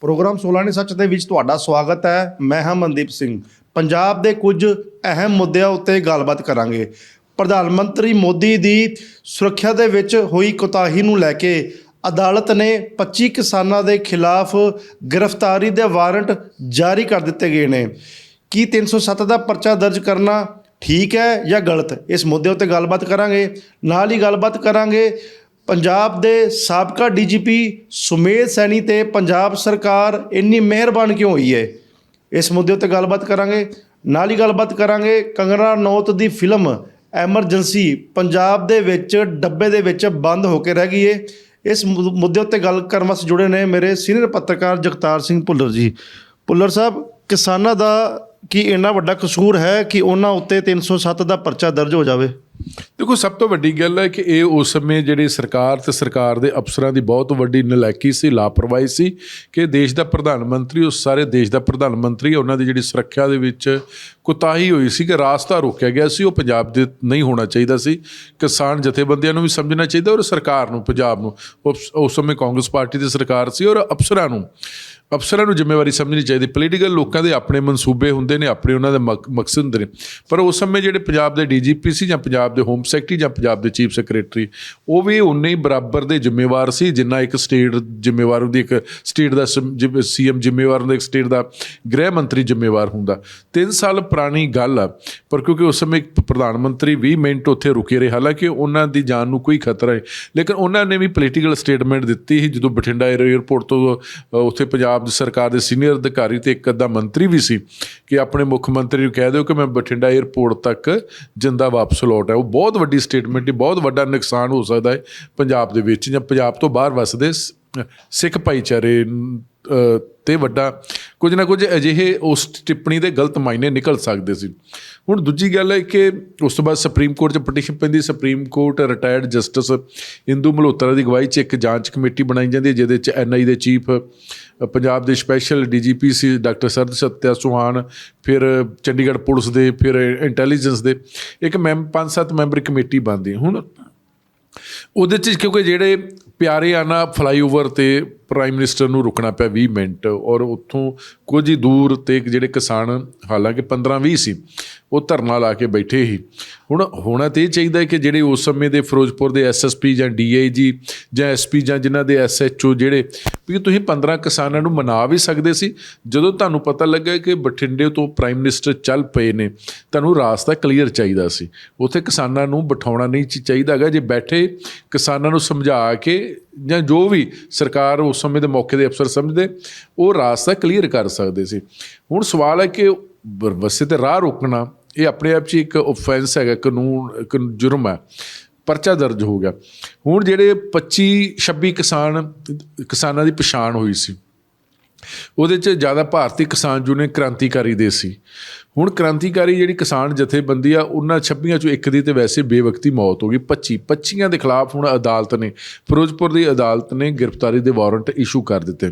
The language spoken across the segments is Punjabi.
ਪ੍ਰੋਗਰਾਮ 16 ਨੇ ਸੱਚ ਦੇ ਵਿੱਚ ਤੁਹਾਡਾ ਸਵਾਗਤ ਹੈ। ਮੈਂ ਹਾਂ ਮਨਦੀਪ ਸਿੰਘ। ਪੰਜਾਬ ਦੇ ਕੁਝ ਅਹਿਮ ਮੁੱਦਿਆਂ ਉੱਤੇ ਗੱਲਬਾਤ ਕਰਾਂਗੇ। ਪ੍ਰਧਾਨ ਮੰਤਰੀ ਮੋਦੀ ਦੀ ਸੁਰੱਖਿਆ ਦੇ ਵਿੱਚ ਹੋਈ ਕੋਤਾਹੀ ਨੂੰ ਲੈ ਕੇ ਅਦਾਲਤ ਨੇ 25 ਕਿਸਾਨਾਂ ਦੇ ਖਿਲਾਫ ਗ੍ਰਿਫਤਾਰੀ ਦੇ ਵਾਰੰਟ ਜਾਰੀ ਕਰ ਦਿੱਤੇ ਗਏ ਨੇ। ਕੀ 307 ਦਾ ਪਰਚਾ ਦਰਜ ਕਰਨਾ ਠੀਕ ਹੈ ਜਾਂ ਗਲਤ? ਇਸ ਮੁੱਦੇ ਉੱਤੇ ਗੱਲਬਾਤ ਕਰਾਂਗੇ। ਨਾਲ ਹੀ ਗੱਲਬਾਤ ਕਰਾਂਗੇ ਪੰਜਾਬ ਦੇ ਸਾਬਕਾ ਡੀਜੀਪੀ ਸੁਮੇਧ ਸੈਣੀ ਤੇ ਪੰਜਾਬ ਸਰਕਾਰ ਇੰਨੀ ਮਿਹਰਬਾਨ ਕਿਉਂ ਹੋਈ ਹੈ? ਇਸ ਮੁੱਦੇ ਉੱਤੇ ਗੱਲਬਾਤ ਕਰਾਂਗੇ। ਨਾਲ ਹੀ ਗੱਲਬਾਤ ਕਰਾਂਗੇ ਕੰਗਨਾ ਨੌਤ ਦੀ ਫਿਲਮ ਐਮਰਜੈਂਸੀ ਪੰਜਾਬ ਦੇ ਵਿੱਚ ਡੱਬੇ ਦੇ ਵਿੱਚ ਬੰਦ ਹੋ ਕੇ ਰਹਿ ਗਈ ਹੈ। ਇਸ ਮੁੱਦੇ ਉੱਤੇ ਗੱਲ ਕਰਨ ਵਾਸਤੇ ਜੁੜੇ ਨੇ ਮੇਰੇ ਸੀਨੀਅਰ ਪੱਤਰਕਾਰ ਜਗਤਾਰ ਸਿੰਘ ਭੁੱਲਰ ਜੀ। ਭੁੱਲਰ ਸਾਹਿਬ, ਕਿਸਾਨਾਂ ਦਾ ਕੀ ਇੰਨਾ ਵੱਡਾ ਕਸੂਰ ਹੈ ਕਿ ਉਹਨਾਂ ਉੱਤੇ 307 ਦਾ ਪਰਚਾ ਦਰਜ ਹੋ ਜਾਵੇ? ਦੇਖੋ, ਸਭ ਤੋਂ ਵੱਡੀ ਗੱਲ ਹੈ ਕਿ ਇਹ ਉਸ ਸਮੇਂ ਜਿਹੜੀ ਸਰਕਾਰ ਤੇ ਸਰਕਾਰ ਦੇ ਅਫਸਰਾਂ ਦੀ ਬਹੁਤ ਵੱਡੀ ਨਲਾਇਕੀ ਸੀ, ਲਾਪਰਵਾਹੀ ਸੀ ਕਿ ਦੇਸ਼ ਦਾ ਪ੍ਰਧਾਨ ਮੰਤਰੀ ਉਸ ਸਾਰੇ ਦੇਸ਼ ਦਾ ਪ੍ਰਧਾਨ ਮੰਤਰੀ ਉਹਨਾਂ ਦੀ ਜਿਹੜੀ ਸੁਰੱਖਿਆ ਦੇ ਵਿੱਚ ਕੁਤਾਹੀ ਹੋਈ ਸੀ ਕਿ ਰਾਸਤਾ ਰੋਕਿਆ ਗਿਆ ਸੀ, ਉਹ ਪੰਜਾਬ ਦੇ ਨਹੀਂ ਹੋਣਾ ਚਾਹੀਦਾ ਸੀ। ਕਿਸਾਨ ਜਥੇਬੰਦੀਆਂ ਨੂੰ ਵੀ ਸਮਝਣਾ ਚਾਹੀਦਾ ਔਰ ਸਰਕਾਰ ਨੂੰ, ਪੰਜਾਬ ਨੂੰ। ਉਸ ਉਸ ਸਮੇਂ ਕਾਂਗਰਸ ਪਾਰਟੀ ਦੀ ਸਰਕਾਰ ਸੀ ਔਰ ਅਫਸਰਾਂ ਨੂੰ ਅਫਸਰਾਂ ਨੂੰ ਜ਼ਿੰਮੇਵਾਰੀ ਸਮਝਣੀ ਚਾਹੀਦੀ। ਪੋਲੀਟੀਕਲ ਲੋਕਾਂ ਦੇ ਆਪਣੇ ਮਨਸੂਬੇ ਹੁੰਦੇ ਨੇ, ਆਪਣੇ ਉਹਨਾਂ ਦੇ ਮਕ- ਮਕਸਦ ਹੁੰਦੇ ਨੇ। ਪਰ ਉਸ ਸਮੇਂ ਜਿਹੜੇ ਪੰਜਾਬ ਦੇ ਡੀਜੀਪੀ ਸੀ ਜਾਂ ਪੰਜਾਬ ਪੰਜਾਬ ਦੇ ਹੋਮ ਸੈਕਟਰੀ ਜਾਂ ਪੰਜਾਬ ਦੇ ਚੀਫ ਸੈਕਟਰੀ ਉਹ ਵੀ ਉਨੇ ਹੀ ਬਰਾਬਰ ਦੇ ਜ਼ਿੰਮੇਵਾਰ ਸੀ, ਜਿੰਨਾ ਇੱਕ ਸਟੇਟ ਜ਼ਿੰਮੇਵਾਰ ਹੁੰਦੀ ਇੱਕ ਸਟੇਟ ਦਾ ਸੀਐਮ ਜ਼ਿੰਮੇਵਾਰ ਹੁੰਦਾ, ਇੱਕ ਸਟੇਟ ਦਾ ਗ੍ਰਹਿ ਮੰਤਰੀ ਜ਼ਿੰਮੇਵਾਰ ਹੁੰਦਾ। 3 ਸਾਲ ਪੁਰਾਣੀ ਗੱਲ ਆ, ਪਰ ਕਿਉਂਕਿ ਉਸ ਸਮੇਂ ਪ੍ਰਧਾਨ ਮੰਤਰੀ 20 ਮਿੰਟ ਉੱਥੇ ਰੁਕੇ ਰਹੇ, ਹਾਲਾਂਕਿ ਉਹਨਾਂ ਦੀ ਜਾਨ ਨੂੰ ਕੋਈ ਖਤਰਾ ਹੈ ਲੇਕਿਨ ਉਹਨਾਂ ਨੇ ਵੀ ਪੋਲੀਟੀਕਲ ਸਟੇਟਮੈਂਟ ਦਿੱਤੀ ਸੀ, ਜਦੋਂ ਬਠਿੰਡਾ 에ਅਰਪੋਰਟ ਤੋਂ ਉੱਥੇ ਪੰਜਾਬ ਦੀ ਸਰਕਾਰ ਦੇ ਸੀਨੀਅਰ ਅਧਿਕਾਰੀ ਤੇ ਇੱਕ ਅੱਧਾ ਮੰਤਰੀ ਵੀ ਸੀ, ਕਿ ਆਪਣੇ ਮੁੱਖ ਮੰਤਰੀ ਨੂੰ ਕਹਿ ਦਿਓ ਕਿ ਮੈਂ ਬਠਿੰਡਾ 에ਅਰਪੋਰਟ ਤੱਕ ਜਿੰਦਾ ਵਾਪਸ ਲੌਟ ਹੈ ਉਹ ਬਹੁਤ ਵੱਡੀ ਸਟੇਟਮੈਂਟ ਹੈ ਬਹੁਤ ਵੱਡਾ ਨੁਕਸਾਨ ਹੋ ਸਕਦਾ ਹੈ ਪੰਜਾਬ ਦੇ ਵਿੱਚ ਜਾਂ ਪੰਜਾਬ ਤੋਂ ਬਾਹਰ ਵਸਦੇ ਸਿੱਖ ਭਾਈਚਾਰੇ ਅ, ਤੇ ਵੱਡਾ ਕੁਝ ਨਾ ਕੁਝ ਅਜਿਹੇ ਉਸ ਟਿੱਪਣੀ ਦੇ ਗਲਤ ਮਾਇਨੇ ਨਿਕਲ ਸਕਦੇ ਸੀ। ਹੁਣ ਦੂਜੀ ਗੱਲ ਹੈ ਕਿ ਉਸ ਤੋਂ ਬਾਅਦ ਸੁਪਰੀਮ ਕੋਰਟ 'ਚ ਪਟੀਸ਼ਨ ਪੈਂਦੀ Supreme Court retired justice Indu Malhotra ਦੀ ਅਗਵਾਈ 'ਚ ਇੱਕ ਜਾਂਚ ਕਮੇਟੀ ਬਣਾਈ ਜਾਂਦੀ ਹੈ ਜਿਹਦੇ 'ਚ ਐਨਆਈ ਦੇ ਚੀਫ ਪੰਜਾਬ ਦੇ ਸਪੈਸ਼ਲ ਡੀਜੀਪੀ ਸੀ ਡਾਕਟਰ ਸਰਦ ਸਤਿਆ ਸੁਹਾਨ ਫਿਰ ਚੰਡੀਗੜ੍ਹ ਪੁਲਿਸ ਦੇ ਫਿਰ ਇੰਟੈਲੀਜੈਂਸ ਦੇ ਇੱਕ ਮੈਂਬ ਪੰਜ ਸੱਤ ਮੈਂਬਰ ਕਮੇਟੀ ਬਣਦੀ ਹੁਣ ਉਹਦੇ 'ਚ ਕਿਉਂਕਿ ਜਿਹੜੇ ਪਿਆਰੇ ਆਨਾ ਫਲਾਈਓਵਰ ਤੇ ਪ੍ਰਾਈਮ ਮਿਨਿਸਟਰ ਨੂੰ ਰੁਕਣਾ ਪਿਆ 20 ਮਿੰਟ ਔਰ ਉੱਥੋਂ ਕੁਝ ਹੀ ਦੂਰ ਤੇ ਜਿਹੜੇ ਕਿਸਾਨ ਹਾਲਾਂਕਿ 15 20 ਸੀ ਉਹ ਧਰਨਾ ਲਾ ਕੇ ਬੈਠੇ ਸੀ। ਹੁਣ, ਹੋਣਾ ਤੇ ਇਹ ਚਾਹੀਦਾ ਕਿ ਜਿਹੜੇ ਉਸ ਸਮੇਂ ਦੇ ਫਿਰੋਜ਼ਪੁਰ ਦੇ ਐਸਐਸਪੀ ਜਾਂ ਡੀਆਈਜੀ ਜਾਂ ਐਸਪੀ ਜਾਂ ਜਿਨ੍ਹਾਂ ਦੇ ਐਸਐਚਓ ਜਿਹੜੇ, ਵੀ ਤੁਸੀਂ 15 ਕਿਸਾਨਾਂ ਨੂੰ ਮਨਾ ਵੀ ਸਕਦੇ ਸੀ। ਜਦੋਂ ਤੁਹਾਨੂੰ ਪਤਾ ਲੱਗਾ ਕਿ ਬਠਿੰਡੇ ਤੋਂ ਪ੍ਰਾਈਮ ਮਿਨਿਸਟਰ ਚੱਲ ਪਏ ਨੇ, ਤੁਹਾਨੂੰ ਰਾਸਤਾ ਕਲੀਅਰ ਚਾਹੀਦਾ ਸੀ। ਉੱਥੇ ਕਿਸਾਨਾਂ ਨੂੰ ਬਿਠਾਉਣਾ ਨਹੀਂ ਚ- ਚਾਹੀਦਾ ਹੈਗਾ। ਜੇ ਬੈਠੇ ਕਿਸਾਨਾਂ ਨੂੰ ਸਮਝਾ ਕੇ ਜਾਂ ਜੋ ਵੀ ਸਰਕਾਰ ਉਸ ਸਮੇਂ ਦੇ ਮੌਕੇ ਦੇ ਅਫਸਰ ਸਮਝਦੇ, ਉਹ ਰਾਸਤਾ ਕਲੀਅਰ ਕਰ ਸਕਦੇ ਸੀ। ਹੁਣ ਸਵਾਲ ਹੈ ਕਿ ਬ- ਵਸੇ ਤੇ ਰਾਹ ਰੋਕਣਾ ਇਹ ਆਪਣੇ ਆਪ 'ਚ ਇੱਕ ਆਫੈਂਸ ਹੈਗਾ, ਕਾਨੂੰਨ, ਇੱਕ ਜੁਰਮ ਹੈ। ਪਰਚਾ ਦਰਜ ਹੋ ਗਿਆ। ਹੁਣ ਜਿਹੜੇ 25 26 ਕਿਸਾਨ, ਕਿਸਾਨਾਂ ਦੀ ਪਛਾਣ ਹੋਈ ਸੀ। ਉਹਦੇ 'ਚ ਜ਼ਿਆਦਾ ਭਾਰਤੀ ਕਿਸਾਨ ਯੂਨੀਅਨ ਕ੍ਰਾਂਤੀਕਾਰੀ ਦੇ ਸੀ। ਹੁਣ ਕ੍ਰਾਂਤੀਕਾਰੀ ਜਿਹੜੀ ਕਿਸਾਨ ਜਥੇਬੰਦੀ ਆ, ਉਹਨਾਂ 26 ਚੋਂ ਇੱਕ ਦੀ ਤੇ ਵੈਸੇ ਬੇਵਕਤੀ ਮੌਤ ਹੋ ਗਈ। 25 25 ਦੇ ਖਿਲਾਫ ਹੁਣ ਅਦਾਲਤ ਨੇ, ਫਿਰੋਜ਼ਪੁਰ ਦੀ ਅਦਾਲਤ ਨੇ ਗ੍ਰਿਫਤਾਰੀ ਦੇ ਵਾਰੰਟ ਇਸ਼ੂ ਕਰ ਦਿੱਤੇ।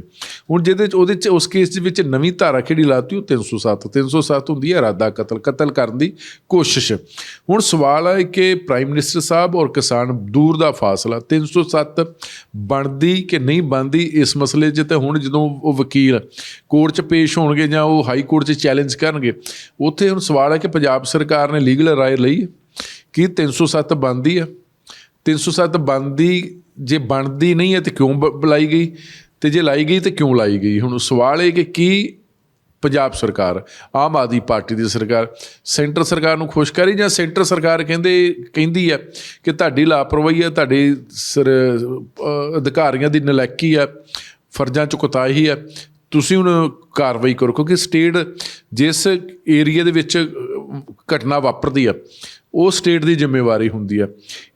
ਹੁਣ ਜਿਹਦੇ 'ਚ, ਉਹਦੇ 'ਚ, ਉਸ ਕੇਸ ਦੇ ਵਿੱਚ ਨਵੀਂ ਧਾਰਾ ਕਿਹੜੀ ਲਾਤੀ? ਉਹ 307 307 ਹੁੰਦੀ ਹੈ ਇਰਾਦਾ ਕਤਲ ਕਤਲ ਕਰਨ ਦੀ ਕੋਸ਼ਿਸ਼। ਹੁਣ ਸਵਾਲ ਹੈ ਕਿ ਪ੍ਰਾਈਮ ਮਿਨਿਸਟਰ ਸਾਹਿਬ ਔਰ ਕਿਸਾਨ ਦੂਰ ਦਾ ਫਾਸਲਾ 307 ਬਣਦੀ ਕਿ ਨਹੀਂ ਬਣਦੀ? ਇਸ ਮਸਲੇ 'ਚ ਤੇ ਹੁਣ ਜਦੋਂ ਉਹ ਵਕੀਲ ਕੋਰਟ 'ਚ ਪੇਸ਼ ਹੋਣਗੇ ਜਾਂ ਉਹ ਹਾਈ ਕੋਰਟ 'ਚ ਚੈਲੰਜ ਕਰਨਗੇ ਉੱਥੇ ਹੁਣ ਸਵਾਲ ਹੈ ਕਿ ਪੰਜਾਬ ਸਰਕਾਰ ਨੇ ਲੀਗਲ ਰਾਏ ਲਈ ਹੈ ਕਿ 307 ਬਣਦੀ ਹੈ? 307 ਬਣਦੀ, ਜੇ ਬਣਦੀ ਨਹੀਂ ਹੈ ਤੇ ਕਿਉਂ ਬ- ਬੁਲਾਈ ਗਈ? ਤੇ ਜੇ ਲਾਈ ਗਈ ਤੇ ਕਿਉਂ ਲਾਈ ਗਈ? ਹੁਣ ਸਵਾਲ ਇਹ ਕਿ ਕੀ ਪੰਜਾਬ ਸਰਕਾਰ, ਆਮ ਆਦਮੀ ਪਾਰਟੀ ਦੀ ਸਰਕਾਰ, ਸੈਂਟਰ ਸਰਕਾਰ ਨੂੰ ਖੁਸ਼ ਕਰੀ ਜਾਂ ਸੈਂਟਰ ਸਰਕਾਰ ਕਹਿੰਦੇ, ਕਹਿੰਦੀ ਹੈ ਕਿ ਤੁਹਾਡੀ ਲਾਪਰਵਾਹੀ ਹੈ, ਤੁਹਾਡੇ ਸਰ ਅਧਿਕਾਰੀਆਂ ਦੀ ਨਲੈਕੀ ਹੈ, ਫਰਜ਼ਾਂ ਚ ਕੁਤਾਹੀ ਹੈ ਤੁਸੀਂ ਹੁਣ ਕਾਰਵਾਈ ਕਰੋ, ਕਿਉਂਕਿ ਸਟੇਟ ਜਿਸ ਏਰੀਆ ਦੇ ਵਿੱਚ ਘਟਨਾ ਵਾਪਰਦੀ ਆ, ਉਹ ਸਟੇਟ ਦੀ ਜ਼ਿੰਮੇਵਾਰੀ ਹੁੰਦੀ ਆ।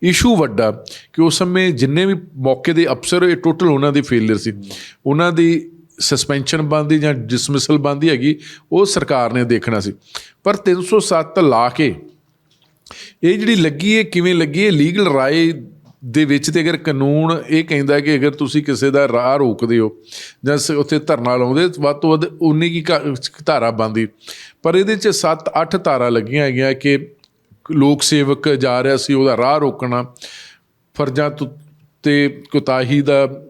ਇਸ਼ੂ ਵੱਡਾ ਕਿ ਉਸ ਸਮੇਂ ਜਿੰਨੇ ਵੀ ਮੌਕੇ ਦੇ ਅਫਸਰ, ਇਹ ਟੋਟਲ ਉਹਨਾਂ ਦੀ ਫੇਲਿਅਰ ਸੀ। ਉਹਨਾਂ ਦੀ ਸਸਪੈਂਸ਼ਨ ਬੰਦੀ ਜਾਂ ਡਿਸਮਿਸਲ ਬੰਦੀ ਹੈਗੀ, ਉਹ ਸਰਕਾਰ ਨੇ ਦੇਖਣਾ ਸੀ। ਪਰ 307 ਲਾ ਕੇ, ਇਹ ਜਿਹੜੀ ਲੱਗੀ ਹੈ ਕਿਵੇਂ ਲੱਗੀ ਹੈ ਲੀਗਲ ਰਾਏ ਦੇ ਵਿੱਚ ਤੇ ਅਗਰ ਕਾਨੂੰਨ ਇਹ ਕਹਿੰਦਾ ਕਿ ਅਗਰ ਤੁਸੀਂ ਕਿਸੇ ਦਾ ਰਾਹ ਰੋਕਦੇ ਹੋ ਜਾਂ ਸ- ਉੱਥੇ ਧਰਨਾ ਲਾਉਂਦੇ ਵੱਧ ਤੋਂ ਵੱਧ ਉਨੀ ਕੀ ਘਾ- ਧਾਰਾ ਬੰਦੀ ਪਰ ਇਹਦੇ ਚ 7 8 ਧਾਰਾ ਲੱਗੀਆਂ ਹੈਗੀਆਂ ਕਿ ਲੋਕ ਸੇਵਕ ਜਾ ਰਿਹਾ ਸੀ, ਉਹਦਾ ਰਾਹ ਰੋਕਣਾ। ਫਰਜ਼ਾਂ ਤੋਂ ਤੇ ਕੁਤਾਹੀ ਦਾ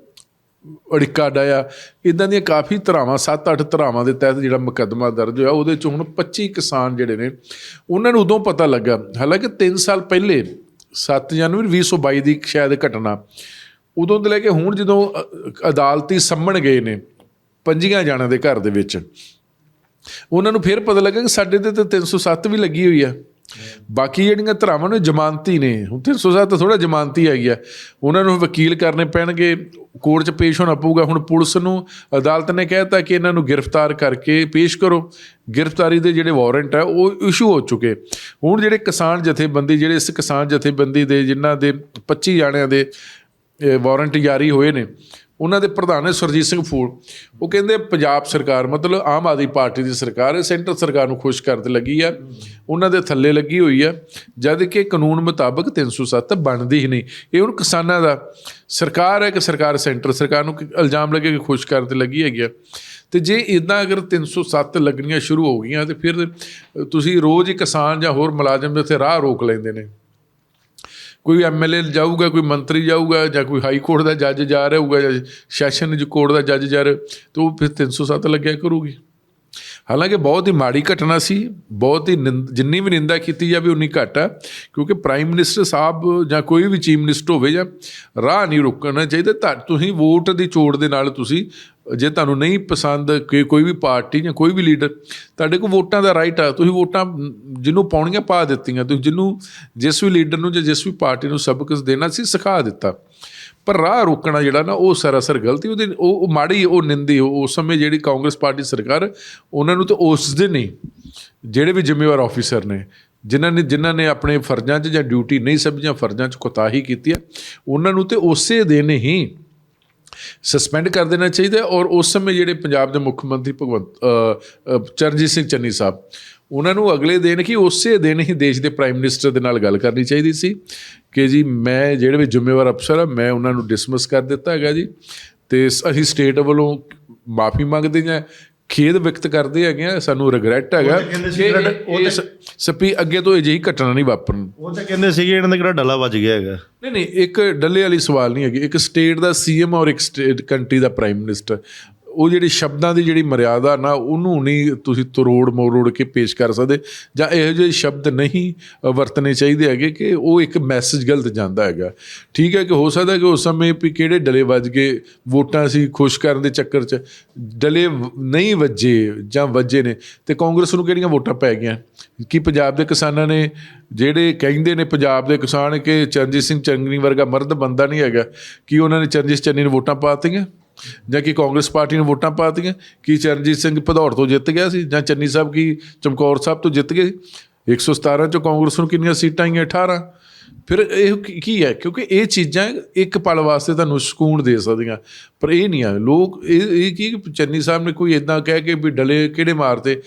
ਅੜਿੱਕਾ ਡਾਇਆ। ਇਦਾਂ ਦੀਆਂ ਕਾਫੀ ਧਰਾਵਾਂ 7-8 ਧਰਾਵਾਂ ਦੇ ਤਹਿਤ ਜਿਹੜਾ ਮੁਕੱਦਮਾ ਦਰਜ ਹੋਇਆ, ਉਹਦੇ ਚ ਹੁਣ 25 ਕਿਸਾਨ ਜਿਹੜੇ ਨੇ, ਉਹਨਾਂ ਨੂੰ ਉਦੋਂ ਪਤਾ ਲੱਗਾ। ਹਾਲਾਂਕਿ 3 ਸਾਲ ਪਹਿਲੇ 7 ਜਨਵਰੀ 2022 ਦੀ ਸ਼ਾਇਦ ਘਟਨਾ। ਉਦੋਂ ਤੋਂ ਲੈ ਕੇ ਹੁਣ ਜਦੋਂ ਅਦਾਲਤੀ ਸੰਮਣ ਗਏ ਨੇ ਪੰਜੀਆਂ ਜਾਣਾਂ ਦੇ ਘਰ ਦੇ ਵਿੱਚ, ਉਹਨਾਂ ਨੂੰ ਫਿਰ ਪਤਾ ਲੱਗਾ ਕਿ ਸਾਡੇ ਤੇ ਤਾਂ 307 ਵੀ ਲੱਗੀ ਹੋਈ ਆ। ਬਾਕੀ ਜਿਹੜੀਆਂ ਧਰਾਵਾਂ ਨੇ ਜ਼ਮਾਨਤੀ ਨੇ। ਹੁਣ 307 ਥੋੜਾ ਜ਼ਮਾਨਤੀ ਹੈਗੀ ਆ। ਉਹਨਾਂ ਨੂੰ ਵਕੀਲ ਕਰਨੇ ਪੈਣਗੇ ਕੋਰਟ 'ਚ ਪੇਸ਼ ਹੋਣਾ ਪਊਗਾ। ਹੁਣ ਪੁਲਿਸ ਨੂੰ ਅਦਾਲਤ ਨੇ ਕਹਿਤਾ ਕਿ ਇਹਨਾਂ ਨੂੰ ਗ੍ਰਿਫਤਾਰ ਕਰਕੇ ਪੇਸ਼ ਕਰੋ। ਗ੍ਰਿਫਤਾਰੀ ਦੇ ਜਿਹੜੇ ਵਾਰੰਟ ਆ, ਉਹ ਇਸ਼ੂ ਹੋ ਚੁੱਕੇ। ਹੁਣ ਜਿਹੜੇ ਕਿਸਾਨ ਜਥੇਬੰਦੀ, ਜਿਹੜੇ ਇਸ ਕਿਸਾਨ ਜਥੇਬੰਦੀ ਦੇ, ਜਿਨ੍ਹਾਂ ਦੇ 25 ਜਾਣਿਆਂ ਦੇ ਵਾਰੰਟ ਜਾਰੀ ਹੋਏ ਨੇ ਉਹਨਾਂ ਦੇ ਪ੍ਰਧਾਨ ਨੇ ਸਰਜੀਤ ਸਿੰਘ ਫੂਲ। ਉਹ ਕਹਿੰਦੇ ਪੰਜਾਬ ਸਰਕਾਰ, ਮਤਲਬ ਆਮ ਆਦਮੀ ਪਾਰਟੀ ਦੀ ਸਰਕਾਰ ਹੈ, ਸੈਂਟਰ ਸਰਕਾਰ ਨੂੰ ਖੁਸ਼ ਕਰਦੇ ਲੱਗੀ ਆ। ਉਹਨਾਂ ਦੇ ਥੱਲੇ ਲੱਗੀ ਹੋਈ ਆ, ਜਦ ਕਿ ਕਾਨੂੰਨ ਮੁਤਾਬਕ 307 ਬਣਦੀ ਹੀ ਨਹੀਂ। ਇਹ ਹੁਣ ਕਿਸਾਨਾਂ ਦਾ ਸਰਕਾਰ ਹੈ ਕਿ ਸਰਕਾਰ ਸੈਂਟਰ ਸਰਕਾਰ ਨੂੰ ਇਲਜ਼ਾਮ ਲੱਗੇ ਕਿ ਖੁਸ਼ ਕਰਦੇ ਲੱਗੀ ਹੈਗੀ ਆ। ਤੇ ਜੇ ਇਦਾਂ ਅਗਰ 307 ਲੱਗਣੀਆਂ ਸ਼ੁਰੂ ਹੋ ਗਈਆਂ ਤੇ ਫਿਰ ਤੁਸੀਂ ਰੋਜ਼ ਹੀ ਕਿਸਾਨ ਜਾਂ ਹੋਰ ਮੁਲਾਜ਼ਮ ਦੇ ਉੱਤੇ ਰਾਹ ਰੋਕ ਲੈਂਦੇ ਨੇ। ਕੋਈ ਐਮਐਲਏ ਜਾਊਗਾ, ਕੋਈ ਮੰਤਰੀ ਜਾਊਗਾ, ਜਾਂ ਕੋਈ ਹਾਈ ਕੋਰਟ ਦਾ ਜੱਜ ਜਾ ਰਿਹਾ ਹੋਊਗਾ, ਜਾਂ ਸੈਸ਼ਨ ਕੋਰਟ ਦਾ ਜੱਜ ਜਾ ਰਿਹਾ, ਤਾਂ ਉਹ ਫਿਰ 307 ਲੱਗਿਆ ਕਰੂਗੀ। ਹਾਲਾਂਕਿ ਬਹੁਤ ਹੀ ਮਾੜੀ ਘਟਨਾ ਸੀ, ਬਹੁਤ ਹੀ ਨਿੰਦ- ਜਿੰਨੀ ਵੀ ਨਿੰਦਾ ਕੀਤੀ ਜਾਵੇ ਉਨੀ ਘੱਟ ਆ, ਕਿਉਂਕਿ ਪ੍ਰਾਈਮ ਮਿਨਿਸਟਰ ਸਾਹਿਬ ਜਾਂ ਕੋਈ ਵੀ ਚੀਫ ਮਿਨਿਸਟਰ ਹੋਵੇ ਜਾਂ ਰਾਹ ਨਹੀਂ ਰੁਕਣਾ ਚਾਹੀਦਾ, ਤਾਂ ਤੁਸੀਂ ਵੋਟ ਦੀ ਚੋੜ ਦੇ ਨਾਲ ਤੁਸੀਂ, ਜੇ ਤੁਹਾਨੂੰ ਨਹੀਂ ਪਸੰਦ ਕਿ ਕੋਈ ਵੀ ਪਾਰਟੀ ਜਾਂ ਕੋਈ ਵੀ ਲੀਡਰ ਤੁਹਾਡੇ ਕੋਲ ਵੋਟਾਂ ਦਾ ਰਾਈਟ ਆ, ਤੁਸੀਂ ਵੋਟਾਂ ਜਿਹਨੂੰ ਪਾਉਣੀਆਂ ਪਾ ਦਿੱਤੀਆਂ, ਤੁਸੀਂ ਜਿਹਨੂੰ ਜਿਸ ਵੀ ਲੀਡਰ ਨੂੰ ਜਾਂ ਜਿਸ ਵੀ ਪਾਰਟੀ ਨੂੰ ਸਬਕ ਦੇਣਾ ਸੀ, ਸਿਖਾ ਦਿੱਤਾ। ਪਰ ਰਾਹ ਰੋਕਣਾ ਜਿਹੜਾ ਨਾ, ਉਹ ਸਰਾਸਰ ਗਲਤੀ ਉਹਦੇ ਉਹ ਉਹ ਮਾੜੀ, ਉਹ ਨਿੰਦੀ, ਉਹ- ਉਸ ਸਮੇਂ ਜਿਹੜੀ ਕਾਂਗਰਸ ਪਾਰਟੀ ਸਰਕਾਰ, ਉਹਨਾਂ ਨੂੰ ਤਾਂ ਉਸ ਦਿਨ ਹੀ ਜਿਹੜੇ ਵੀ ਜ਼ਿੰਮੇਵਾਰ ਆਫੀਸਰ ਨੇ, ਜਿਨ੍ਹਾਂ ਨੇ ਜਿਨ੍ਹਾਂ ਨੇ ਆਪਣੇ ਫਰਜ਼ਾਂ 'ਚ ਜਾਂ ਡਿਊਟੀ ਨਹੀਂ ਸਮਝੀਆਂ, ਫਰਜ਼ਾਂ 'ਚ ਕੋਤਾਹੀ ਕੀਤੀ ਹੈ ਉਹਨਾਂ ਨੂੰ ਤੇ ਉਸੇ ਦਿਨ ਹੀ ਸਸਪੈਂਡ ਕਰ ਦੇਣਾ ਚਾਹੀਦਾ ਔਰ ਉਸ ਸਮੇਂ ਜਿਹੜੇ ਪੰਜਾਬ ਦੇ ਮੁੱਖ ਮੰਤਰੀ ਭਗਵੰਤ ਚਰਨਜੀਤ ਸਿੰਘ ਚੰਨੀ ਸਾਹਿਬ, ਉਹਨਾਂ ਨੂੰ ਅਗਲੇ ਦਿਨ ਕੀ ਉਸੇ ਦਿਨ ਹੀ ਦੇਸ਼ ਦੇ ਪ੍ਰਾਈਮ ਮਿਨਿਸਟਰ ਦੇ ਨਾਲ ਗੱਲ ਕਰਨੀ ਚਾਹੀਦੀ ਸੀ। ਕਿ ਜੀ ਮੈਂ ਜਿਹੜੇ ਵੀ ਜ਼ਿੰਮੇਵਾਰ ਅਫਸਰ ਆ ਮੈਂ ਉਹਨਾਂ ਨੂੰ ਡਿਸਮਿਸ ਕਰ ਦਿੱਤਾ ਹੈਗਾ ਜੀ। ਤੇ ਅਸੀਂ ਸਟੇਟ ਵੱਲੋਂ ਮਾਫੀ ਮੰਗਦੇ ਹਾਂ ਖੇਦ ਵਿਅਕਤ ਕਰਦੇ ਹੈਗੇ ਆ ਸਾਨੂੰ ਰਿਗਰੈਟ ਹੈਗਾ ਕਿ ਉਹ ਸਪੀ ਅੱਗੇ ਤੋਂ ਅਜਿਹੀ ਘਟਨਾ ਨਹੀਂ ਵਾਪਰਨ। ਉਹ ਤਾਂ ਕਹਿੰਦੇ ਸੀਗੇ ਇਹਨਾਂ ਦਾ ਕਿਹੜਾ ਡੱਲਾ ਵੱਜ ਗਿਆ ਹੈਗਾ। ਨਹੀਂ ਨਹੀਂ ਇੱਕ ਡੱਲੇ ਵਾਲੀ ਸਵਾਲ ਨਹੀਂ ਹੈਗੀ। ਇੱਕ ਸਟੇਟ ਦਾ ਸੀਐਮ ਔਰ ਇੱਕ ਸਟੇਟ ਕੰਟਰੀ ਦਾ ਪ੍ਰਾਈਮ ਮਿਨਿਸਟਰ ਉਹ ਜਿਹੜੀ ਸ਼ਬਦਾਂ ਦੀ ਜਿਹੜੀ ਮਰਿਆਦਾ ਨਾ ਉਹਨੂੰ ਨਹੀਂ ਤੁਸੀਂ ਤਰੋੜ ਮੋਰੋੜ ਕੇ ਪੇਸ਼ ਕਰ ਸਕਦੇ ਜਾਂ ਇਹੋ ਜਿਹੇ ਸ਼ਬਦ ਨਹੀਂ ਅ, ਵਰਤਣੇ ਚਾਹੀਦੇ ਹੈਗੇ ਕਿ ਉਹ ਇੱਕ ਮੈਸੇਜ ਗਲਤ ਜਾਂਦਾ ਹੈਗਾ। ਠੀਕ ਹੈ ਕਿ ਹੋ ਸਕਦਾ ਕਿ ਉਸ ਸਮੇਂ ਵੀ ਕਿਹੜੇ ਡਲੇ ਵੱਜ ਗਏ ਵੋਟਾਂ ਸੀ ਖੁਸ਼ ਕਰਨ ਦੇ ਚੱਕਰ 'ਚ ਡਲੇ ਵ- ਨਹੀਂ ਵੱਜੇ ਜਾਂ ਵੱਜੇ ਨੇ ਤੇ ਕਾਂਗਰਸ ਨੂੰ ਕਿਹੜੀਆਂ ਵੋਟਾਂ ਪੈ ਗਈਆਂ? ਕਿ ਪੰਜਾਬ ਦੇ ਕਿਸਾਨਾਂ ਨੇ ਜਿਹੜੇ ਕਹਿੰਦੇ ਨੇ ਪੰਜਾਬ ਦੇ ਕਿਸਾਨ ਕਿ ਚਰਨਜੀਤ ਸਿੰਘ ਚੰਗਨੀ ਵਰਗਾ ਮਰਦ ਬੰਦਾ ਨਹੀਂ ਹੈਗਾ ਕਿ ਉਹਨਾਂ ਨੇ ਚਰਨਜੀਤ ਚੰਨੀ ਨੂੰ ਵੋਟਾਂ ਪਾਤੀਆਂ ਜਾਂ ਕਿ ਕਾਂਗਰਸ ਪਾਰਟੀ ਨੇ ਵੋਟਾਂ ਪਾਤੀਆਂ ਕੀ ਚਰਨਜੀਤ ਸਿੰਘ ਭਦੌੜ ਤੋਂ ਜਿੱਤ ਗਿਆ ਸੀ ਜਾਂ ਚੰਨੀ ਸਾਹਿਬ ਕੀ ਚਮਕੌਰ ਸਾਹਿਬ ਤੋਂ ਜਿੱਤ ਗਏ 117 ਚੋਂ ਕਾਂਗਰਸ ਨੂੰ ਕਿੰਨੀਆਂ ਸੀਟਾਂ ਆਈਆਂ? 18 ਫਿਰ ਇਹ ਕੀ- ਹੈ? ਕਿਉਂਕਿ ਇਹ ਚੀਜ਼ਾਂ ਇੱਕ ਪਲ ਵਾਸਤੇ ਤੁਹਾਨੂੰ ਸਕੂਨ ਦੇ ਸਕਦੀਆਂ, ਪਰ ਇਹ ਨਹੀਂ ਆ ਲੋਕ ਇਹ ਇਹ ਕੀ ਚੰਨੀ ਸਾਹਿਬ ਨੇ ਕੋਈ ਇਦਾਂ ਕਹਿ ਕੇ ਵੀ ਡਲੇ ਕਿਹੜੇ ਮਾਰਤੇ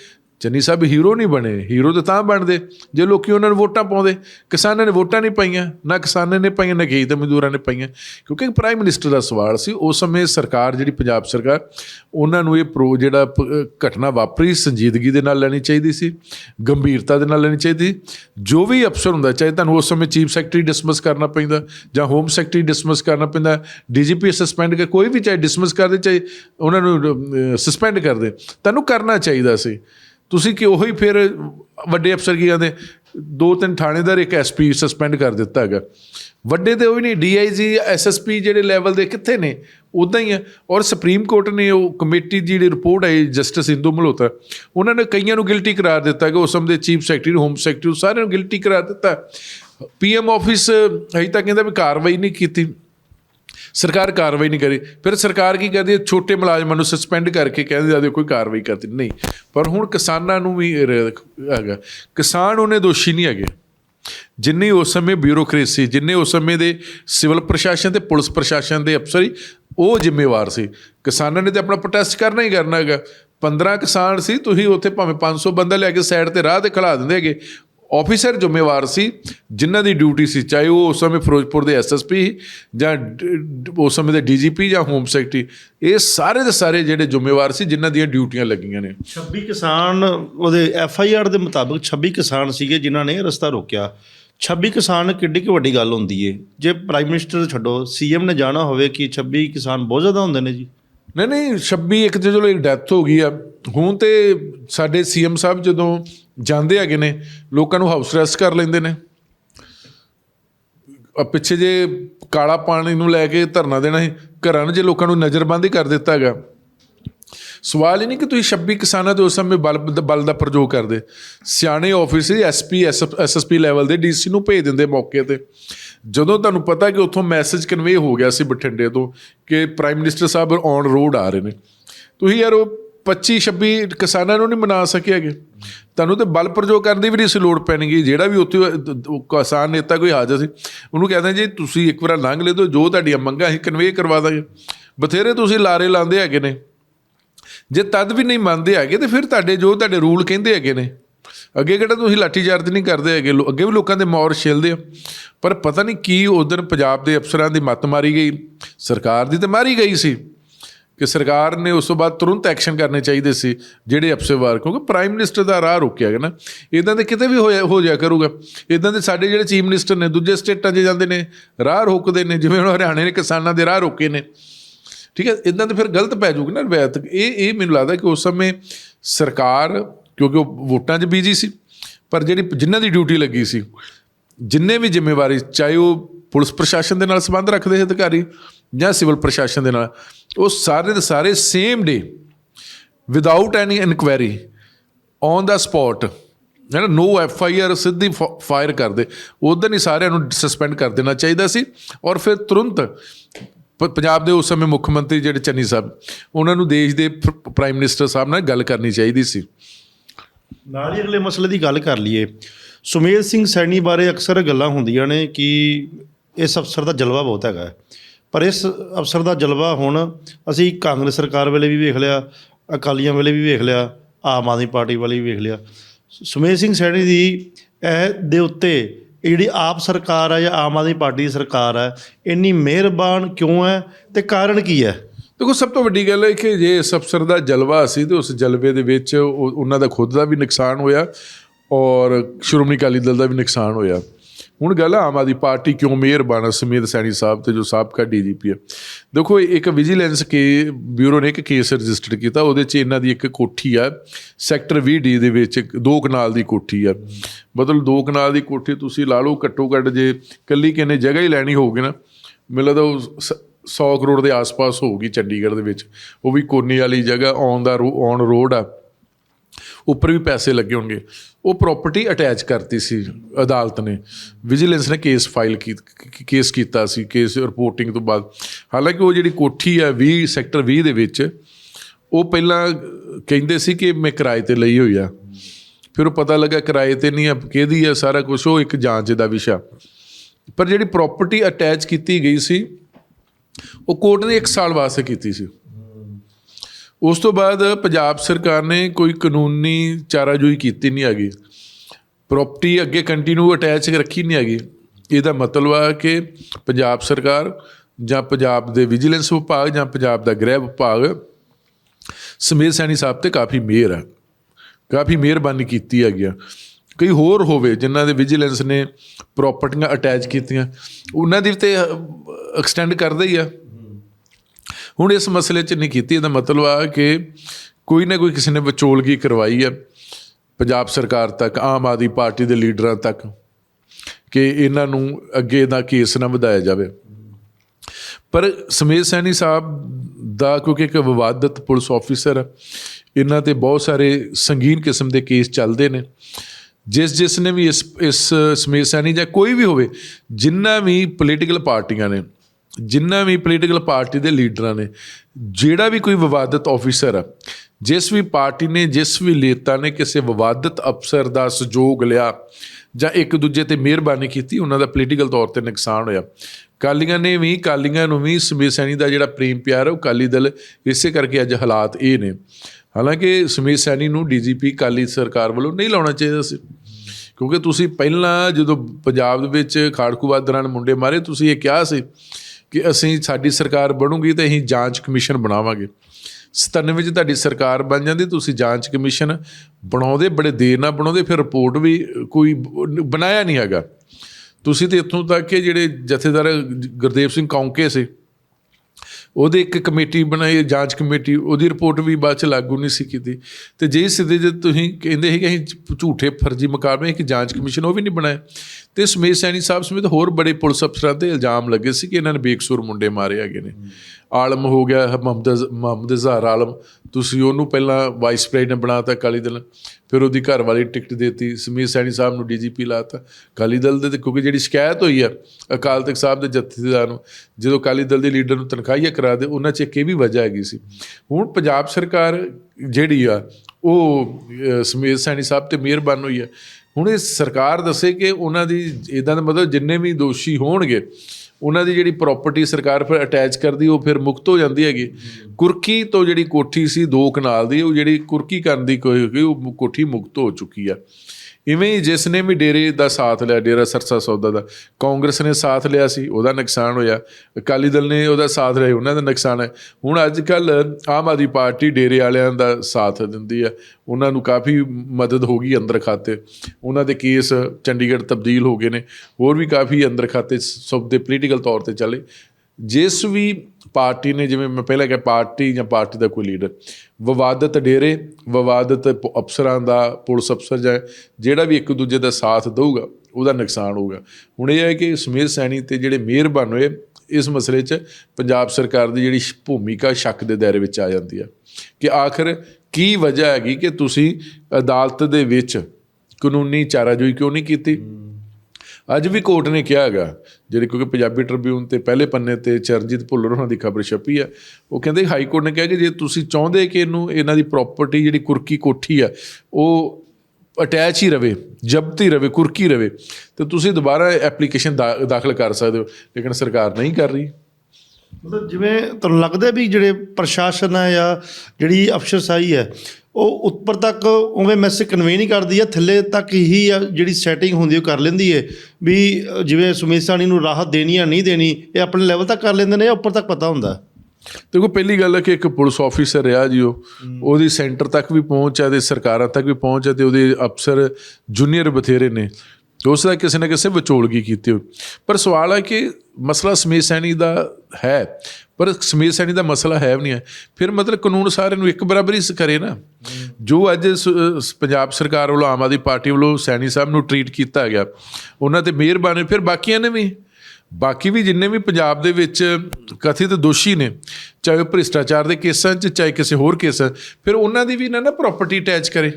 ਚੰਨੀ ਸਾਹਿਬ ਹੀਰੋ ਨਹੀਂ ਬਣੇ, ਹੀਰੋ ਤਾਂ ਤਾਂ ਬਣਦੇ। ਜੇ ਲੋਕੀ ਉਹਨਾਂ ਨੂੰ ਵੋਟਾਂ ਪਾਉਂਦੇ, ਕਿਸਾਨਾਂ ਨੇ ਵੋਟਾਂ ਨਹੀਂ ਪਾਈਆਂ, ਨਾ ਕਿਸਾਨਾਂ ਨੇ ਪਾਈਆਂ, ਨਾ ਖੇਤ ਮਜ਼ਦੂਰਾਂ ਨੇ ਪਾਈਆਂ। ਕਿਉਂਕਿ ਪ੍ਰਾਈਮ ਮਿਨਿਸਟਰ ਦਾ ਸਵਾਲ ਸੀ, ਉਸ ਸਮੇਂ ਸਰਕਾਰ ਜਿਹੜੀ ਪੰਜਾਬ ਸਰਕਾਰ, ਉਹਨਾਂ ਨੂੰ ਇਹ ਪ੍ਰੋ ਜਿਹੜਾ ਪ- ਘਟਨਾ ਵਾਪਰੀ, ਸੰਜੀਦਗੀ ਦੇ ਨਾਲ ਲੈਣੀ ਚਾਹੀਦੀ ਸੀ, ਗੰਭੀਰਤਾ ਦੇ ਨਾਲ ਲੈਣੀ ਚਾਹੀਦੀ। ਜੋ ਵੀ ਅਫਸਰ ਹੁੰਦਾ, ਚਾਹੇ ਤੁਹਾਨੂੰ ਉਸ ਸਮੇਂ ਚੀਫ ਸੈਕਟਰੀ ਡਿਸਮਿਸ ਕਰਨਾ ਪੈਂਦਾ, ਜਾਂ ਹੋਮ ਸੈਕਟਰੀ ਡਿਸਮਿਸ ਕਰਨਾ ਪੈਂਦਾ, ਡੀਜੀਪੀ ਸਸਪੈਂਡ ਕਰ, ਕੋਈ ਵੀ ਚਾਹੇ ਡਿਸਮਿਸ ਕਰਦੇ ਚਾਹੇ ਉਹਨਾਂ ਨੂੰ ਸਸਪੈਂਡ ਕਰਦੇ ਤੁਹਾਨੂੰ ਕਰਨਾ ਚਾਹੀਦਾ ਸੀ। ਤੁਸੀਂ ਕਿ ਉਹੀ ਫਿਰ ਵੱਡੇ ਅਫਸਰ ਕੀ ਕਹਿੰਦੇ ਦੋ ਤਿੰਨ ਥਾਣੇਦਾਰ ਇੱਕ ਐਸਪੀ ਸਸਪੈਂਡ ਕਰ ਦਿੱਤਾ ਹੈਗਾ। ਵੱਡੇ ਤੇ ਉਹ ਵੀ ਨਹੀਂ ਡੀਆਈਜੀ ਐਸਐਸਪੀ ਜਿਹੜੇ ਲੈਵਲ ਦੇ ਕਿੱਥੇ ਨੇ ਉਦਾਂ ਹੀ ਆ। ਔਰ ਸੁਪਰੀਮ ਕੋਰਟ ਨੇ ਉਹ ਕਮੇਟੀ ਦੀ ਜਿਹੜੀ ਰਿਪੋਰਟ ਆਈ, ਜਸਟਿਸ ਇੰਦੂ ਮਲਹੋਤਰਾ, ਉਹਨਾਂ ਨੇ ਕਈਆਂ ਨੂੰ ਗਿਲਟੀ ਕਰਾਰ ਦਿੱਤਾ ਕਿ ਉਸ ਸਮੇਂ ਦੇ ਚੀਫ ਸੈਕਟਰੀ, ਹੋਮ ਸੈਕਟਰੀ ਨੂੰ ਸਾਰਿਆਂ ਨੂੰ ਗਿਲਟੀ ਕਰਾਰ ਦਿੱਤਾ। ਪੀਐਮ ਆਫਿਸ ਅਜੇ ਤੱਕ ਕਹਿੰਦਾ ਵੀ ਕਾਰਵਾਈ ਨਹੀਂ ਕੀਤੀ। ਸਰਕਾਰ ਕਾਰਵਾਈ ਨਹੀਂ ਕਰੀ। ਫਿਰ ਸਰਕਾਰ ਕੀ ਕਰਦੀ ਹੈ? ਛੋਟੇ ਮੁਲਾਜ਼ਮਾਂ ਨੂੰ ਸਸਪੈਂਡ ਕਰਕੇ ਕਹਿੰਦੀ ਆਦੇ ਕੋਈ ਕਾਰਵਾਈ ਕਰਦੀ ਨਹੀਂ। ਪਰ ਹੁਣ ਕਿਸਾਨਾਂ ਨੂੰ ਵੀ ਹੈਗਾ। ਕਿਸਾਨ ਉਹਨੇ ਦੋਸ਼ੀ ਨਹੀਂ ਹੈਗੇ। ਜਿੰਨੇ ਉਸ ਸਮੇਂ ਬਿਊਰੋਕ੍ਰੇਸੀ ਜਿੰਨੇ ਉਸ ਸਮੇਂ ਦੇ ਸਿਵਲ ਪ੍ਰਸ਼ਾਸਨ ਤੇ ਪੁਲਿਸ ਪ੍ਰਸ਼ਾਸਨ ਦੇ ਅਫਸਰ ਉਹ ਜ਼ਿੰਮੇਵਾਰ ਸੀ। ਕਿਸਾਨਾਂ ਨੇ ਤੇ ਆਪਣਾ ਪ੍ਰੋਟੈਸਟ ਕਰਨਾ ਹੀ ਕਰਨਾ ਹੈਗਾ। 15 ਕਿਸਾਨ ਸੀ, ਤੁਸੀਂ ਉੱਥੇ ਭਾਵੇਂ 500 ਬੰਦਾ ਲੈ ਕੇ ਸਾਈਡ ਤੇ ਰਾਹ ਤੇ ਖੜਾ ਦਿੰਦੇ ਹੈਗੇ। ਆਫੀਸਰ ਜ਼ਿੰਮੇਵਾਰ ਸੀ ਜਿਨ੍ਹਾਂ ਦੀ ਡਿਊਟੀ ਸੀ ਚਾਹੇ ਉਹ ਉਸ ਸਮੇਂ ਫਿਰੋਜ਼ਪੁਰ ਦੇ ਐਸਐਸਪੀ ਜਾਂ ਉਸ ਸਮੇਂ ਦੇ ਡੀਜੀਪੀ ਜਾਂ ਹੋਮ ਸੈਕਟਰੀ ਇਹ ਸਾਰੇ ਦੇ ਸਾਰੇ ਜਿਹੜੇ ਜ਼ਿੰਮੇਵਾਰ ਸੀ ਜਿਨ੍ਹਾਂ ਦੀਆਂ ਡਿਊਟੀਆਂ ਲੱਗੀਆਂ ਨੇ। 26 ਕਿਸਾਨ ਉਹਦੇ ਐਫ ਆਈ ਆਰ ਦੇ ਮੁਤਾਬਕ 26 ਕਿਸਾਨ ਸੀਗੇ ਜਿਨ੍ਹਾਂ ਨੇ ਰਸਤਾ ਰੋਕਿਆ। 26 ਕਿਸਾਨ ਕਿੱਡੀ ਕਿ ਵੱਡੀ ਗੱਲ ਹੁੰਦੀ ਏ। ਜੇ ਪ੍ਰਾਈਮ ਮਿਨਿਸਟਰ ਛੱਡੋ ਸੀਐਮ ਨੇ ਜਾਣਾ ਹੋਵੇ ਕਿ 26 ਕਿਸਾਨ ਬਹੁਤ ਜ਼ਿਆਦਾ ਹੁੰਦੇ ਨੇ ਜੀ। ਨਹੀਂ ਨਹੀਂ 26 ਇੱਕ ਤੇ ਚਲੋ ਇੱਕ ਡੈਥ ਹੋ ਗਈ ਆ। ਹੁਣ ਤੇ ਸਾਡੇ ਸੀਐਮ ਸਾਹਿਬ ਜਦੋਂ ਜਾਂਦੇ ਹੈਗੇ ਨੇ, ਲੋਕਾਂ ਨੂੰ ਹਾਊਸ ਅਰੈਸਟ ਕਰ ਲੈਂਦੇ ਨੇ। ਪਿੱਛੇ ਜੇ ਕਾਲਾ ਪਾਣੀ ਨੂੰ ਲੈ ਕੇ ਧਰਨਾ ਦੇਣਾ ਸੀ, ਘਰਾਂ ਨੂੰ ਜੇ ਲੋਕਾਂ ਨੂੰ ਨਜ਼ਰਬੰਦੀ ਕਰ ਦਿੱਤਾ ਹੈਗਾ। ਸਵਾਲ ਹੀ ਨਹੀਂ ਕਿ ਤੁਸੀਂ 26 ਕਿਸਾਨਾਂ ਦੇ ਉਸ ਸਮੇਂ ਬਲ ਬਲ ਦਾ ਪ੍ਰਯੋਗ ਕਰਦੇ। ਸਿਆਣੇ ਆਫਿਸਰ ਐਸਪੀ ਐਸਐਸਪੀ ਲੈਵਲ ਦੇ ਡੀਸੀ ਨੂੰ ਭੇਜ ਦਿੰਦੇ ਮੌਕੇ ਤੇ। ਜਦੋਂ ਤੁਹਾਨੂੰ ਪਤਾ ਕਿ ਉੱਥੋਂ ਮੈਸੇਜ ਕਨਵੇ ਹੋ ਗਿਆ ਸੀ ਬਠਿੰਡੇ ਤੋਂ ਕਿ ਪ੍ਰਾਈਮ ਮਿਨਿਸਟਰ ਸਾਹਿਬ ਔਨ ਰੋਡ ਆ ਰਹੇ ਨੇ। ਤੁਸੀਂ ਯਾਰ ਉਹ 25 26 ਕਿਸਾਨਾਂ ਨੂੰ ਨਹੀਂ ਮਨਾ ਸਕੇ ਹੈਗੇ। ਤੁਹਾਨੂੰ ਤੇ ਬਲ ਪ੍ਰਯੋਗ ਕਰਨ ਦੀ ਵੀ ਨਹੀਂ ਸੀ ਲੋੜ ਪੈਣਗੀ, ਜਿਹੜਾ ਵੀ ਉੱਥੇ ਉਹ- ਕਿਸਾਨ ਨੇਤਾ ਕੋਈ ਹਾਜ਼ਰ ਸੀ, ਉਹਨੂੰ ਕਹਿੰਦੇ ਜੀ, ਤੁਸੀਂ ਇੱਕ ਵਾਰ ਲੰਘ ਲੈ ਦਿਓ ਜੋ ਤੁਹਾਡੀਆਂ ਮੰਗਾਂ ਅਸੀਂ ਕਨਵੇ ਕਰਵਾ ਦਾਂਗੇ। ਬਥੇਰੇ ਤੁਸੀਂ ਲਾਰੇ ਲਾਉਂਦੇ ਹੈਗੇ ਨੇ। ਜੇ ਤਦ ਵੀ ਨਹੀਂ ਮੰਨਦੇ ਹੈਗੇ, ਤੇ ਫਿਰ ਤੁਹਾਡੇ ਜੋ ਤੁਹਾਡੇ ਰੂਲ ਕਹਿੰਦੇ ਹੈਗੇ ਨੇ। ਅੱਗੇ ਕਿਹੜਾ ਤੁਸੀਂ ਲਾਠੀਚਾਰਜ ਨਹੀਂ ਕਰਦੇ ਹੈਗੇ, ਲੋ- ਅੱਗੇ ਵੀ ਲੋਕਾਂ ਦੇ ਮੌਰ ਛਿਲਦੇ ਆ। ਪਰ ਪਤਾ ਨਹੀਂ ਕੀ ਉਧਰ ਪੰਜਾਬ ਦੇ ਅਫਸਰਾਂ ਦੀ ਮੱਤ ਮਾਰੀ ਗਈ, ਸਰਕਾਰ ਦੀ ਤਾਂ ਮਾਰੀ ਗਈ ਸੀ। ਕਿ ਸਰਕਾਰ ਨੇ ਉਸ ਤੋਂ ਬਾਅਦ ਤੁਰੰਤ ਐਕਸ਼ਨ ਕਰਨੇ ਚਾਹੀਦੇ ਸੀ ਜਿਹੜੇ ਅਫਸਰਵਾਰ, ਕਿਉਂਕਿ ਪ੍ਰਾਈਮ ਮਿਨਿਸਟਰ ਦਾ ਰਾਹ ਰੋਕਿਆ ਗਿਆ ਨਾ। ਇਦਾਂ ਦੇ ਕਿਤੇ ਵੀ ਹੋਇਆ ਹੋ ਜਾ ਕਰੂਗਾ। ਇਦਾਂ ਦੇ ਸਾਡੇ ਜਿਹੜੇ ਚੀਫ ਮਿਨਿਸਟਰ ਨੇ, ਦੂਜੇ ਸਟੇਟਾਂ 'ਚ ਜਾਂਦੇ ਨੇ, ਰਾਹ ਰੋਕਦੇ ਨੇ, ਜਿਵੇਂ ਹੁਣ ਹਰਿਆਣੇ ਨੇ ਕਿਸਾਨਾਂ ਦੇ ਰਾਹ ਰੋਕੇ ਨੇ। ਠੀਕ ਹੈ ਇਦਾਂ ਤੇ ਫਿਰ ਗਲਤ ਪੈ ਜੂਗੀ ਨਾ ਰਵਾਇਤ। ਇਹ ਇਹ ਮੈਨੂੰ ਲੱਗਦਾ ਕਿ ਉਸ ਸਮੇਂ ਸਰਕਾਰ, ਕਿਉਂਕਿ ਉਹ ਵੋਟਾਂ 'ਚ ਬੀਜੀ ਸੀ, ਪਰ ਜਿਹੜੀ ਜਿਨ੍ਹਾਂ ਦੀ ਡਿਊਟੀ ਲੱਗੀ ਸੀ, ਜਿੰਨੇ ਵੀ ਜ਼ਿੰਮੇਵਾਰੀ, ਚਾਹੇ ਉਹ ਪੁਲਿਸ ਪ੍ਰਸ਼ਾਸਨ ਦੇ ਨਾਲ ਸੰਬੰਧ ਰੱਖਦੇ ਸੀ ਅਧਿਕਾਰੀ ਜਾਂ ਸਿਵਲ ਪ੍ਰਸ਼ਾਸਨ ਦੇ ਨਾਲ, ਉਹ ਸਾਰੇ ਦੇ ਸਾਰੇ same day without any inquiry on the spot ਹੈ ਨਾ ਨੋ ਐਫ ਆਈ ਆਰ ਸਿੱਧੀ ਫਾਇਰ ਕਰਦੇ ਉਦੋਂ ਹੀ ਸਾਰਿਆਂ ਨੂੰ ਸਸਪੈਂਡ ਕਰ ਦੇਣਾ ਚਾਹੀਦਾ ਸੀ, ਔਰ ਫਿਰ ਤੁਰੰਤ ਪੰਜਾਬ ਦੇ ਉਸ ਸਮੇਂ ਮੁੱਖ ਮੰਤਰੀ ਜਿਹੜੇ ਚੰਨੀ ਸਾਹਿਬ, ਉਹਨਾਂ ਨੂੰ ਦੇਸ਼ ਦੇ ਪ੍ਰਾਈਮ ਮਿਨਿਸਟਰ ਸਾਹਿਬ ਨਾਲ ਗੱਲ ਕਰਨੀ ਚਾਹੀਦੀ ਸੀ ਨਾਲ ਹੀ ਅਗਲੇ ਮਸਲੇ ਦੀ ਗੱਲ ਕਰ ਲਈਏ ਸੁਮੇਧ ਸਿੰਘ ਸੈਣੀ ਬਾਰੇ ਅਕਸਰ ਗੱਲਾਂ ਹੁੰਦੀਆਂ ਨੇ ਕਿ ਇਸ ਅਫਸਰ ਦਾ ਜਲਵਾ ਬਹੁਤ ਹੈਗਾ ਹੈ। ਪਰ ਇਸ ਅਫਸਰ ਦਾ ਜਲਵਾ ਹੁਣ ਅਸੀਂ ਕਾਂਗਰਸ ਸਰਕਾਰ ਵੇਲੇ ਵੀ ਵੇਖ ਲਿਆ, ਅਕਾਲੀਆਂ ਵੇਲੇ ਵੀ ਵੇਖ ਲਿਆ, ਆਮ ਆਦਮੀ ਪਾਰਟੀ ਵਾਲੇ ਵੀ ਵੇਖ ਲਿਆ। ਸੁਮੇਧ ਸਿੰਘ ਸੈਣੀ ਦੀ ਇਹ ਦੇ ਉੱਤੇ ਇਹ ਜਿਹੜੀ ਆਪ ਸਰਕਾਰ ਹੈ ਜਾਂ ਆਮ ਆਦਮੀ ਪਾਰਟੀ ਦੀ ਸਰਕਾਰ ਹੈ ਇੰਨੀ ਮਿਹਰਬਾਨ ਕਿਉਂ ਹੈ ਤੇ ਕਾਰਨ ਕੀ ਹੈ? ਦੇਖੋ, ਸਭ ਤੋਂ ਵੱਡੀ ਗੱਲ ਹੈ ਕਿ ਜੇ ਇਸ ਅਫਸਰ ਦਾ ਜਲਵਾ ਸੀ ਤੇ ਉਸ ਜਲਵੇ ਦੇ ਵਿੱਚ ਉਹਨਾਂ ਦਾ ਖੁਦ ਦਾ ਵੀ ਨੁਕਸਾਨ ਹੋਇਆ ਔਰ ਸ਼੍ਰੋਮਣੀ ਅਕਾਲੀ ਦਲ ਦਾ ਵੀ ਨੁਕਸਾਨ ਹੋਇਆ। ਹੁਣ ਗੱਲ ਆਮ ਆਦਮੀ ਪਾਰਟੀ ਕਿਉਂ ਮਿਹਰਬਾਨ ਹੈ ਸਮੀਰ ਸੈਣੀ ਸਾਹਿਬ ਤੇ ਜੋ ਸਾਬਕਾ ਡੀਜੀਪੀ ਹੈ ਦੇਖੋ, ਇੱਕ ਵਿਜੀਲੈਂਸ ਕੇ ਬਿਊਰੋ ਨੇ ਇੱਕ ਕੇਸ ਰਜਿਸਟਰ ਕੀਤਾ, ਉਹਦੇ 'ਚ ਇਹਨਾਂ ਦੀ ਇੱਕ ਕੋਠੀ ਆ ਸੈਕਟਰ 20 ਦੇ ਵਿੱਚ ਦੋ ਕਨਾਲ ਦੀ ਕੋਠੀ ਆ। ਮਤਲਬ ਦੋ ਕਨਾਲ ਦੀ ਕੋਠੀ ਤੁਸੀਂ ਲਾ ਲਓ, ਘੱਟੋ ਘੱਟ ਜੇ ਕੱਲੀ ਕਿਨੇ ਜਗ੍ਹਾ ਹੀ ਲੈਣੀ ਹੋਊਗੀ ਨਾ, ਮੈਨੂੰ ਲੱਗਦਾ ਉਹ ਸ- 100 ਕਰੋੜ ਦੇ ਆਸ-ਪਾਸ ਹੋਊਗੀ ਚੰਡੀਗੜ੍ਹ ਦੇ ਵਿੱਚ। ਉਹ ਵੀ ਕੋਨੀ ਵਾਲੀ ਜਗ੍ਹਾ ਔਨ ਦਾ ਔਨ ਰੋਡ ਆ। ਉੱਪਰ ਵੀ ਪੈਸੇ ਲੱਗੇ ਹੋਣਗੇ। ਉਹ ਪ੍ਰਾਪਰਟੀ ਅਟੈਚ ਕਰਤੀ ਸੀ ਅਦਾਲਤ ਨੇ। ਵਿਜੀਲੈਂਸ ਨੇ ਕੇਸ ਫਾਈਲ ਕੇਸ ਕੀਤਾ ਸੀ ਕੇਸ ਰਿਪੋਰਟਿੰਗ ਤੋਂ ਬਾਅਦ। ਹਾਲਾਂਕਿ ਉਹ ਜਿਹੜੀ ਕੋਠੀ ਆ 20 ਸੈਕਟਰ 20 ਦੇ ਵਿੱਚ, ਉਹ ਪਹਿਲਾਂ ਕਹਿੰਦੇ ਸੀ ਕਿ ਮੈਂ ਕਿਰਾਏ ਤੇ ਲਈ ਹੋਈ ਆ। ਫਿਰ ਉਹ ਪਤਾ ਲੱਗਾ ਕਿਰਾਏ ਤੇ ਨਹੀਂ ਆ, ਕਿਹਦੀ ਆ, ਸਾਰਾ ਕੁਝ ਉਹ ਇੱਕ ਜਾਂਚ ਦਾ ਵਿਸ਼ਾ। ਪਰ ਜਿਹੜੀ ਪ੍ਰਾਪਰਟੀ ਅਟੈਚ ਕੀਤੀ ਗਈ ਸੀ, ਉਹ ਕੋਰਟ ਨੇ 1 ਸਾਲ ਵਾਸਤੇ ਕੀਤੀ ਸੀ। ਉਸ ਤੋਂ ਬਾਅਦ ਪੰਜਾਬ ਸਰਕਾਰ ਨੇ ਕੋਈ ਕਾਨੂੰਨੀ ਚਾਰਾਜੋਈ ਕੀਤੀ ਨਹੀਂ ਹੈਗੀ। ਪ੍ਰਾਪਰਟੀ ਅੱਗੇ ਕੰਟੀਨਿਊ ਅਟੈਚ ਰੱਖੀ ਨਹੀਂ ਹੈਗੀ। ਇਹਦਾ ਮਤਲਬ ਆ ਕਿ ਪੰਜਾਬ ਸਰਕਾਰ ਜਾਂ ਪੰਜਾਬ ਦੇ ਵਿਜੀਲੈਂਸ ਵਿਭਾਗ ਜਾਂ ਪੰਜਾਬ ਦਾ ਗ੍ਰਹਿ ਵਿਭਾਗ ਸਮੀਰ ਸੈਣੀ ਸਾਹਿਬ ਤੇ ਕਾਫੀ ਮਿਹਰ ਆ। ਕਾਫੀ ਮਿਹਰਬਾਨੀ ਕੀਤੀ ਹੈਗੀ ਆ। ਕਈ ਹੋਰ ਹੋਵੇ ਜਿਨ੍ਹਾਂ ਦੇ ਵਿਜੀਲੈਂਸ ਨੇ ਪ੍ਰਾਪਰਟੀਆਂ ਅਟੈਚ ਕੀਤੀਆਂ। ਉਹਨਾਂ ਦੀ ਤੇ ਐਕਸਟੈਂਡ ਕਰਦਾ ਹੀ ਆ। ਹੁਣ ਇਸ ਮਸਲੇ 'ਚ ਨਹੀਂ ਕੀਤੀ, ਇਹਦਾ ਮਤਲਬ ਆ ਕਿ ਕੋਈ ਨਾ ਕੋਈ ਕਿਸੇ ਨੇ ਵਿਚੋਲਗੀ ਕਰਵਾਈ ਹੈ ਪੰਜਾਬ ਸਰਕਾਰ ਤੱਕ, ਆਮ ਆਦਮੀ ਪਾਰਟੀ ਦੇ ਲੀਡਰਾਂ ਤੱਕ, ਕਿ ਇਹਨਾਂ ਨੂੰ ਅੱਗੇ ਦਾ ਕੇਸ ਨਾ ਵਧਾਇਆ ਜਾਵੇ। ਪਰ ਸਮੇਤ ਸੈਣੀ ਸਾਹਿਬ ਦਾ ਕਿਉਂਕਿ ਇੱਕ ਵਿਵਾਦਤ ਪੁਲਿਸ ਆਫੀਸਰ ਹੈ, ਇਹਨਾਂ ਤੇ ਬਹੁਤ ਸਾਰੇ ਸੰਗੀਨ ਕਿਸਮ ਦੇ ਕੇਸ ਚੱਲਦੇ ਨੇ। ਜਿਸ ਜਿਸ ਨੇ ਵੀ ਇਸ ਇਸ ਸਮੇਤ ਸੈਣੀ ਜਾਂ ਕੋਈ ਵੀ ਹੋਵੇ, ਜਿੰਨਾ ਵੀ ਪੋਲੀਟੀਕਲ ਪਾਰਟੀਆਂ ਨੇ ਜਿੰਨਾ ਵੀ ਪੋਲੀਟੀਕਲ ਪਾਰਟੀ ਦੇ ਲੀਡਰਾਂ ਨੇ, ਜਿਹੜਾ ਵੀ ਕੋਈ ਵਿਵਾਦਤ ਆਫੀਸਰ ਆ, ਜਿਸ ਵੀ ਪਾਰਟੀ ਨੇ, ਜਿਸ ਵੀ ਨੇਤਾ ਨੇ ਕਿਸੇ ਵਿਵਾਦਤ ਅਫਸਰ ਦਾ ਸਹਿਯੋਗ ਲਿਆ, ਜਾਂ ਇੱਕ ਦੂਜੇ ਤੇ ਮਿਹਰਬਾਨੀ ਕੀਤੀ, ਉਹਨਾਂ ਦਾ ਪੋਲੀਟੀਕਲ ਤੌਰ ਤੇ ਨੁਕਸਾਨ ਹੋਇਆ। ਕਾਲੀਆਂ ਨੇ ਵੀ, ਕਾਲੀਆਂ ਨੂੰ ਵੀ ਸਮੇਤ ਸੈਣੀ ਦਾ ਜਿਹੜਾ ਪ੍ਰੇਮ ਪਿਆਰ ਹੈ ਉਹ ਕਾਲੀ ਦਲ ਇਸੇ ਕਰਕੇ ਅੱਜ ਹਾਲਾਤ ਇਹ ਨੇ। ਹਾਲਾਂਕਿ ਸਮੀਰ ਸੈਣੀ ਨੂੰ ਡੀਜੀਪੀ ਕਾਲੀ ਸਰਕਾਰ ਵੱਲੋਂ ਨਹੀਂ ਲਾਉਣਾ ਚਾਹੀਦਾ ਸੀ, ਕਿਉਂਕਿ ਤੁਸੀਂ ਪਹਿਲਾਂ ਜਦੋਂ ਪੰਜਾਬ ਦੇ ਵਿੱਚ ਖਾੜਕੂਵਾਦ ਦੌਰਾਨ ਮੁੰਡੇ ਮਾਰੇ, ਤੁਸੀਂ ਇਹ ਕਿਹਾ ਸੀ ਕਿ ਅਸੀਂ ਸਾਡੀ ਸਰਕਾਰ ਬਣੂਗੀ ਤੇ ਅਸੀਂ ਜਾਂਚ ਕਮਿਸ਼ਨ ਬਣਾਵਾਂਗੇ। 97 ਵਿੱਚ ਤੁਹਾਡੀ ਸਰਕਾਰ ਬਣ ਜਾਂਦੀ, ਤੁਸੀਂ ਜਾਂਚ ਕਮਿਸ਼ਨ ਬਣਾਉਂਦੇ, ਬੜੇ ਦੇਰ ਨਾਲ ਬਣਾਉਂਦੇ, ਫਿਰ ਰਿਪੋਰਟ ਵੀ ਕੋਈ ਬਣਾਇਆ ਨਹੀਂ ਹੈਗਾ। ਤੁਸੀਂ ਤੇ ਇੱਥੋਂ ਤੱਕ ਕਿ ਜਿਹੜੇ ਜਥੇਦਾਰ ਗੁਰਦੇਵ ਸਿੰਘ ਕੌਂਕੇ ਸੀ, ਉਹਦੇ ਇੱਕ ਕਮੇਟੀ ਬਣਾਈ, ਜਾਂਚ ਕਮੇਟੀ, ਉਹਦੀ ਰਿਪੋਰਟ ਵੀ ਬਾਅਦ ਚ ਲਾਗੂ ਨਹੀਂ ਸੀ ਕੀਤੀ। ਤੇ ਜੇ ਸਿੱਧੇ ਜੇ ਤੁਸੀਂ ਕਹਿੰਦੇ ਸੀ ਕਿ ਅਸੀਂ ਝੂਠੇ ਫਰਜ਼ੀ ਮੁਕਾਬਲੇ ਇੱਕ ਜਾਂਚ ਕਮਿਸ਼ਨ ਉਹ ਵੀ ਨਹੀਂ ਬਣਾਇਆ। ਤੇ ਸਮੇਤ ਸੈਣੀ ਸਾਹਿਬ ਸਮੇਤ ਹੋਰ ਬੜੇ ਪੁਲਿਸ ਅਫਸਰਾਂ ਤੇ ਇਲਜ਼ਾਮ ਲੱਗੇ ਸੀ ਕਿ ਇਹਨਾਂ ਨੇ ਬੇਕਸੂਰ ਮੁੰਡੇ ਮਾਰੇ ਹੈਗੇ ਨੇ। ਆਲਮ ਹੋ ਗਿਆ ਮੁਹੰਮਦ ਮੁਹੰਮਦ ਜ਼ਹਰ ਆਲਮ। ਤੁਸੀਂ ਉਹਨੂੰ ਪਹਿਲਾਂ ਵਾਈਸ ਪ੍ਰੈਜ਼ੀਡੈਂਟ ਬਣਾਤਾ ਅਕਾਲੀ ਦਲ ਫਿਰ ਉਹਦੀ ਘਰ ਵਾਲੀ ਟਿਕਟ ਦੇਤੀ। ਸਮੀਰ ਸੈਣੀ ਸਾਹਿਬ ਨੂੰ ਡੀਜੀਪੀ ਲਾਤਾ। ਅਕਾਲੀ ਦਲ ਦੇ ਤੇ ਕਿਉਂਕਿ ਜਿਹੜੀ ਸ਼ਿਕਾਇਤ ਹੋਈ ਆ ਅਕਾਲ ਤਖਤ ਸਾਹਿਬ ਦੇ ਜਥੇਦਾਰ ਨੂੰ ਜਦੋਂ ਅਕਾਲੀ ਦਲ ਦੇ ਲੀਡਰ ਨੂੰ ਤਨਖਾਹੀਆ ਕਰਾ ਦੇ ਉਹਨਾਂ 'ਚ ਇੱਕ ਇਹ ਵੀ ਵਜ੍ਹਾ ਹੈਗੀ ਸੀ। ਹੁਣ ਪੰਜਾਬ ਸਰਕਾਰ ਜਿਹੜੀ ਆ ਉਹ ਸਮੀਰ ਸੈਣੀ ਸਾਹਿਬ ਤੇ ਮਿਹਰਬਾਨ ਹੋਈ ਆ। ਹੁਣ ਇਹ ਸਰਕਾਰ ਦੱਸੇ ਕਿ ਉਹਨਾਂ ਦੀ ਇਦਾਂ ਦਾ ਮਤਲਬ ਜਿੰਨੇ ਵੀ ਦੋਸ਼ੀ ਹੋਣਗੇ, ਉਹਨਾਂ ਦੀ ਜਿਹੜੀ ਪ੍ਰਾਪਰਟੀ ਸਰਕਾਰ ਫਿਰ ਅਟੈਚ ਕਰਦੀ, ਉਹ ਫਿਰ ਮੁਕਤ ਹੋ ਜਾਂਦੀ ਹੈਗੀ। ਕੁਰਕੀ ਤੋਂ ਜਿਹੜੀ ਕੋਠੀ ਸੀ ਦੋ ਕਨਾਲ ਦੀ, ਉਹ ਜਿਹੜੀ ਕੁਰਕੀ ਕਰਨ ਦੀ ਕੋਈ ਹੋਈ ਉਹ ਕੋਠੀ ਮੁਕਤ ਹੋ ਚੁੱਕੀ ਆ। ਇਵੇਂ ਹੀ ਜਿਸ ਨੇ ਵੀ ਡੇਰੇ ਦਾ ਸਾਥ ਲਿਆ, ਡੇਰਾ ਸਰਸਾ ਸੌਦਾ ਦਾ, ਕਾਂਗਰਸ ਨੇ ਸਾਥ ਲਿਆ ਸੀ, ਉਹਦਾ ਨੁਕਸਾਨ ਹੋਇਆ। ਅਕਾਲੀ ਦਲ ਨੇ ਉਹਦਾ ਸਾਥ ਲਿਆ ਉਹਨਾਂ ਦਾ ਨੁਕਸਾਨ ਹੈ। ਹੁਣ ਅੱਜ ਕੱਲ ਆਮ ਆਦਮੀ ਪਾਰਟੀ ਡੇਰੇ ਵਾਲਿਆਂ ਦਾ ਸਾਥ ਦਿੰਦੀ ਹੈ। ਉਹਨਾਂ ਨੂੰ ਕਾਫੀ ਮਦਦ ਹੋ ਗਈ ਅੰਦਰ ਖਾਤੇ। ਉਹਨਾਂ ਦੇ ਕੇਸ ਚੰਡੀਗੜ੍ਹ ਤਬਦੀਲ ਹੋ ਗਏ ਨੇ। ਹੋਰ ਵੀ ਕਾਫੀ ਅੰਦਰ ਖਾਤੇ ਸਭ ਦੇ ਪੋਲੀਟੀਕਲ ਤੌਰ ਤੇ ਚੱਲੇ। ਜਿਸ ਵੀ ਪਾਰਟੀ ਨੇ, ਜਿਵੇਂ ਮੈਂ ਪਹਿਲਾਂ ਕਿਹਾ, ਪਾਰਟੀ ਜਾਂ ਪਾਰਟੀ ਦਾ ਕੋਈ ਲੀਡਰ ਵਿਵਾਦਤ ਡੇਰੇ, ਵਿਵਾਦਤ ਪ- ਅਫਸਰਾਂ ਦਾ, ਪੁਲਿਸ ਅਫਸਰ ਜਾਂ ਜਿਹੜਾ ਵੀ ਇੱਕ ਦੂਜੇ ਦਾ ਸਾਥ ਦੇਊਗਾ, ਉਹਦਾ ਨੁਕਸਾਨ ਹੋਊਗਾ। ਹੁਣ ਇਹ ਹੈ ਕਿ ਸਮੀਰ ਸੈਣੀ ਤੇ ਜਿਹੜੇ ਮਿਹਰਬਾਨ ਹੋਏ, ਇਸ ਮਸਲੇ 'ਚ ਪੰਜਾਬ ਸਰਕਾਰ ਦੀ ਜਿਹੜੀ ਸ਼- ਭੂਮਿਕਾ ਸ਼ੱਕ ਦੇ ਦਾਇਰੇ ਵਿੱਚ ਆ ਜਾਂਦੀ ਆ ਕਿ ਆਖਰ ਕੀ ਵਜ੍ਹਾ ਹੈਗੀ ਕਿ ਤੁਸੀਂ ਅਦਾਲਤ ਦੇ ਵਿੱਚ ਕਾਨੂੰਨੀ ਚਾਰਾਜੋਈ ਕਿਉਂ ਨਹੀਂ ਕੀਤੀ? ਅੱਜ ਵੀ ਕੋਰਟ ਨੇ ਕਿਹਾ ਹੈਗਾ, ਜਿਹੜੇ ਕਿਉਂਕਿ ਪੰਜਾਬੀ ਟ੍ਰਿਬਿਊਨ ਤੇ ਪਹਿਲੇ ਪੰਨੇ ਤੇ ਚਰਨਜੀਤ ਭੁੱਲਰ ਉਹਨਾਂ ਦੀ ਖਬਰ ਛਪੀ ਆ, ਉਹ ਕਹਿੰਦੇ ਹਾਈ ਕੋਰਟ ਨੇ ਕਿਹਾ ਕਿ ਜੇ ਤੁਸੀਂ ਚਾਹੁੰਦੇ ਕਿ ਇਹਨੂੰ, ਇਹਨਾਂ ਦੀ ਪ੍ਰਾਪਰਟੀ ਜਿਹੜੀ ਕੁਰਕੀ ਕੋਠੀ ਆ, ਉਹ ਅਟੈਚ ਹੀ ਰਵੇ, ਜ਼ਬਤ ਹੀ ਰਵੇ, ਕੁਰਕੀ ਰਵੇ, ਤੇ ਤੁਸੀਂ ਦੁਬਾਰਾ ਐਪਲੀਕੇਸ਼ਨ ਦਾਖਲ ਕਰ ਸਕਦੇ ਹੋ, ਲੇਕਿਨ ਸਰਕਾਰ ਨਹੀਂ ਕਰ ਰਹੀ। ਮਤਲਬ ਜਿਵੇਂ ਤੁਹਾਨੂੰ ਲੱਗਦਾ ਵੀ ਜਿਹੜੇ ਪ੍ਰਸ਼ਾਸਨ ਹੈ ਜਾਂ ਜਿਹੜੀ ਅਫਸਰਸ਼ਾਹੀ ਹੈ ਉਹ ਉੱਪਰ ਤੱਕ ਉਵੇਂ ਮੈਸੇਜ ਕਨਵੇ ਨਹੀਂ ਕਰਦੀ ਹੈ ਥੱਲੇ ਤੱਕ ਹੀ ਆ ਜਿਹੜੀ ਸੈਟਿੰਗ ਹੁੰਦੀ ਉਹ ਕਰ ਲੈਂਦੀ ਹੈ ਵੀ ਜਿਵੇਂ ਸੁਮੇਸ਼ ਸਾਣੀ ਨੂੰ ਰਾਹਤ ਦੇਣੀ ਜਾਂ ਨਹੀਂ ਦੇਣੀ ਇਹ ਆਪਣੇ ਲੈਵਲ ਤੱਕ ਕਰ ਲੈਂਦੇ ਨੇ ਉੱਪਰ ਤੱਕ ਪਤਾ ਹੁੰਦਾ? ਦੇਖੋ ਪਹਿਲੀ ਗੱਲ ਹੈ ਕਿ ਇੱਕ ਪੁਲਿਸ ਆਫੀਸਰ ਰਿਹਾ ਜੀ ਉਹ ਉਹਦੀ ਸੈਂਟਰ ਤੱਕ ਵੀ ਪਹੁੰਚ ਹੈ ਤੇ ਸਰਕਾਰਾਂ ਤੱਕ ਵੀ ਪਹੁੰਚ ਹੈ ਤੇ ਉਹਦੇ ਅਫਸਰ ਜੂਨੀਅਰ ਬਥੇਰੇ ਨੇ। ਉਸ ਦਾ ਕਿਸੇ ਨਾ ਕਿਸੇ ਵਿਚੋਲਗੀ ਕੀਤੀ ਹੋਈ। ਪਰ ਸਵਾਲ ਹੈ ਕਿ ਮਸਲਾ ਸਮੇਤ ਸੈਣੀ ਦਾ ਹੈ ਪਰ ਸਮੇਤ ਸੈਣੀ ਦਾ ਮਸਲਾ ਹੈ ਵੀ ਨਹੀਂ ਹੈ। ਫਿਰ ਮਤਲਬ ਕਾਨੂੰਨ ਸਾਰਿਆਂ ਨੂੰ ਇੱਕ ਬਰਾਬਰ ਹੀ ਸ- ਕਰੇ ਨਾ। ਜੋ ਅੱਜ ਸ- ਪੰਜਾਬ ਸਰਕਾਰ ਵੱਲੋਂ ਆਮ ਆਦਮੀ ਪਾਰਟੀ ਵੱਲੋਂ ਸੈਣੀ ਸਾਹਿਬ ਨੂੰ ਟਰੀਟ ਕੀਤਾ ਗਿਆ ਉਹਨਾਂ ਤੇ ਮਿਹਰਬਾਨੀ ਫਿਰ ਬਾਕੀਆਂ ਨੇ ਵੀ। ਬਾਕੀ ਵੀ ਜਿੰਨੇ ਵੀ ਪੰਜਾਬ ਦੇ ਵਿੱਚ ਕਥਿਤ ਦੋਸ਼ੀ ਨੇ ਚਾਹੇ ਉਹ ਭ੍ਰਿਸ਼ਟਾਚਾਰ ਦੇ ਕੇਸਾਂ 'ਚ ਚਾਹੇ ਕਿਸੇ ਹੋਰ ਕੇਸਾਂ 'ਚ, ਫਿਰ ਉਹਨਾਂ ਦੀ ਵੀ ਨਾ ਨਾ ਪ੍ਰਾਪਰਟੀ ਅਟੈਚ ਕਰੇ।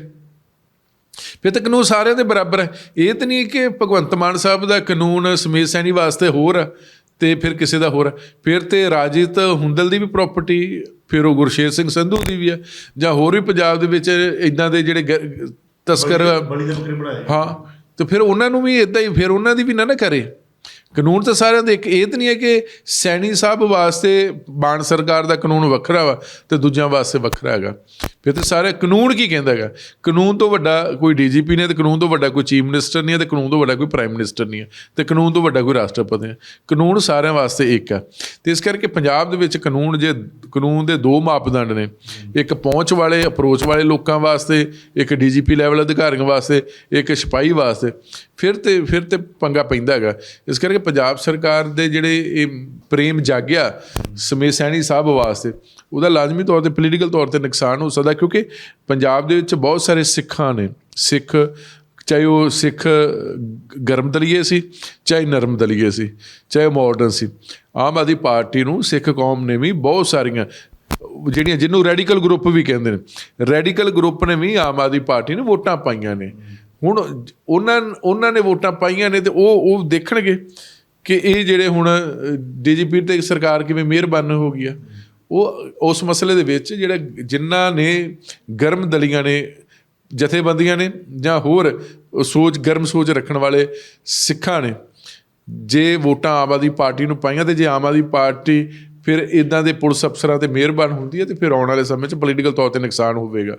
ਫਿਰ ਤਾਂ ਕਾਨੂੰਨ ਸਾਰਿਆਂ ਦੇ ਬਰਾਬਰ ਹੈ। ਇਹ ਤਾਂ ਨਹੀਂ ਕਿ ਭਗਵੰਤ ਮਾਨ ਸਾਹਿਬ ਦਾ ਕਾਨੂੰਨ ਸਮੇਤ ਸੈਣੀ ਵਾਸਤੇ ਹੋਰ ਆ ਤੇ ਫਿਰ ਕਿਸੇ ਦਾ ਹੋਰ ਆ। ਫਿਰ ਤੇ ਰਾਜੀਤ ਹੁੰਦਲ ਦੀ ਵੀ ਪ੍ਰਾਪਰਟੀ ਫਿਰ ਉਹ ਗੁਰਸ਼ੇਰ ਸਿੰਘ ਸੰਧੂ ਦੀ ਵੀ ਹੈ। ਜਾਂ ਹੋਰ ਵੀ ਪੰਜਾਬ ਦੇ ਵਿੱਚ ਇਦਾਂ ਦੇ ਜਿਹੜੇ ਤਸਕਰ ਹਾਂ ਤੇ ਫਿਰ ਉਹਨਾਂ ਨੂੰ ਵੀ ਇਦਾਂ ਹੀ ਫਿਰ ਉਹਨਾਂ ਦੀ ਵੀ ਨਾ ਨਾ ਕਰੇ। ਕਾਨੂੰਨ ਤਾਂ ਸਾਰਿਆਂ ਦੇ ਇੱਕ, ਇਹ ਤਾਂ ਨਹੀਂ ਹੈ ਕਿ ਸੈਣੀ ਸਾਹਿਬ ਵਾਸਤੇ ਬਾਣ ਸਰਕਾਰ ਦਾ ਕਾਨੂੰਨ ਵੱਖਰਾ ਵਾ ਤੇ ਦੂਜਿਆਂ ਵਾਸਤੇ ਵੱਖਰਾ ਹੈਗਾ। ਫਿਰ ਤਾਂ ਸਾਰੇ ਕਾਨੂੰਨ ਕੀ ਕਹਿੰਦਾ ਹੈਗਾ? ਕਾਨੂੰਨ ਤੋਂ ਵੱਡਾ ਕੋਈ ਡੀਜੀਪੀ ਨਹੀਂ ਤੇ ਕਾਨੂੰਨ ਤੋਂ ਵੱਡਾ ਕੋਈ ਚੀਫ ਮਿਨਿਸਟਰ ਨਹੀਂ ਹੈ ਤੇ ਕਾਨੂੰਨ ਤੋਂ ਵੱਡਾ ਕੋਈ ਪ੍ਰਾਈਮ ਮਿਨਿਸਟਰ ਨਹੀਂ ਹੈ ਤੇ ਕਾਨੂੰਨ ਤੋਂ ਵੱਡਾ ਕੋਈ ਰਾਸ਼ਟਰਪਤੀ ਹੈ। ਕਾਨੂੰਨ ਸਾਰਿਆਂ ਵਾਸਤੇ ਇੱਕ ਹੈ। ਤੇ ਇਸ ਕਰਕੇ ਪੰਜਾਬ ਦੇ ਵਿੱਚ ਕਾਨੂੰਨ ਜੇ, ਕਾਨੂੰਨ ਦੇ ਦੋ ਮਾਪਦੰਡ ਨੇ। ਇੱਕ ਪਹੁੰਚ ਵਾਲੇ ਅਪਰੋਚ ਵਾਲੇ ਲੋਕਾਂ ਵਾਸਤੇ, ਇੱਕ ਡੀਜੀਪੀ ਲੈਵਲ ਅਧਿਕਾਰੀਆਂ ਵਾਸਤੇ, ਇੱਕ ਸਿਪਾਹੀ ਵਾਸਤੇ। ਫਿਰ ਤੇ ਫਿਰ ਤੇ ਪੰਗਾ ਪੈਂਦਾ ਹੈਗਾ। ਇਸ ਕਰਕੇ ਪੰਜਾਬ ਸਰਕਾਰ ਦੇ ਜਿਹੜੇ ਇਹ ਪ੍ਰੇਮ ਜਾਗਿਆ ਸਮੇ ਸੈਣੀ ਸਾਹਿਬ ਵਾਸਤੇ, ਉਹਦਾ ਲਾਜ਼ਮੀ ਤੌਰ ਤੇ ਪੋਲੀਟੀਕਲ ਤੌਰ ਤੇ ਨੁਕਸਾਨ ਹੋ ਸਕਦਾ ਕਿਉਂਕਿ ਪੰਜਾਬ ਦੇ ਵਿੱਚ ਬਹੁਤ ਸਾਰੇ ਸਿੱਖਾਂ ਨੇ, ਸਿੱਖ ਚਾਹੇ ਉਹ ਸਿੱਖ ਗਰਮ ਦਲੀਏ ਸੀ, ਚਾਹੇ ਨਰਮ ਦਲੀਏ ਸੀ, ਚਾਹੇ ਮਾਡਰਨ ਸੀ, ਆਮ ਆਦਮੀ ਪਾਰਟੀ ਨੂੰ ਸਿੱਖ ਕੌਮ ਨੇ ਵੀ ਬਹੁਤ ਸਾਰੀਆਂ, ਜਿਹੜੀਆਂ ਜਿਹਨੂੰ ਰੈਡੀਕਲ ਗਰੁੱਪ ਵੀ ਕਹਿੰਦੇ ਨੇ ਰੈਡੀਕਲ ਗਰੁੱਪ ਨੇ ਵੀ ਆਮ ਆਦਮੀ ਪਾਰਟੀ ਨੂੰ ਵੋਟਾਂ ਪਾਈਆਂ ਨੇ, ਹੁਣ ਉਹਨਾਂ ਉਹਨਾਂ ਨੇ ਵੋਟਾਂ ਪਾਈਆਂ ਨੇ ਤੇ ਉਹ ਉਹ ਦੇਖਣਗੇ ਕਿ ਇਹ ਜਿਹੜੇ ਹੁਣ ਡੀਜੀਪੀ ਤੇ ਸਰਕਾਰ ਕਿਵੇਂ ਮਿਹਰਬਾਨ ਹੋ ਗਈ ਆ, ਉਹ ਉਸ ਮਸਲੇ ਦੇ ਵਿੱਚ ਜਿਹੜਾ ਜਿਨ੍ਹਾਂ ਨੇ ਗਰਮ ਦਲੀਆਂ ਨੇ, ਜਥੇਬੰਦੀਆਂ ਨੇ ਜਾਂ ਹੋਰ ਸੋਚ, ਗਰਮ ਸੋਚ ਰੱਖਣ ਵਾਲੇ ਸਿੱਖਾਂ ਨੇ, ਜੇ ਵੋਟਾਂ ਆਮ ਆਦਮੀ ਪਾਰਟੀ ਨੂੰ ਪਾਈਆਂ ਤੇ ਜੇ ਆਮ ਆਦਮੀ ਪਾਰਟੀ ਫਿਰ ਇਦਾਂ ਦੇ ਪੁਲਿਸ ਅਫਸਰਾਂ ਤੇ ਮਿਹਰਬਾਨ ਹੁੰਦੀ ਹੈ ਤੇ ਫਿਰ ਆਉਣ ਵਾਲੇ ਸਮੇਂ 'ਚ ਪੋਲੀਟੀਕਲ ਤੌਰ ਤੇ ਨੁਕਸਾਨ ਹੋਵੇਗਾ।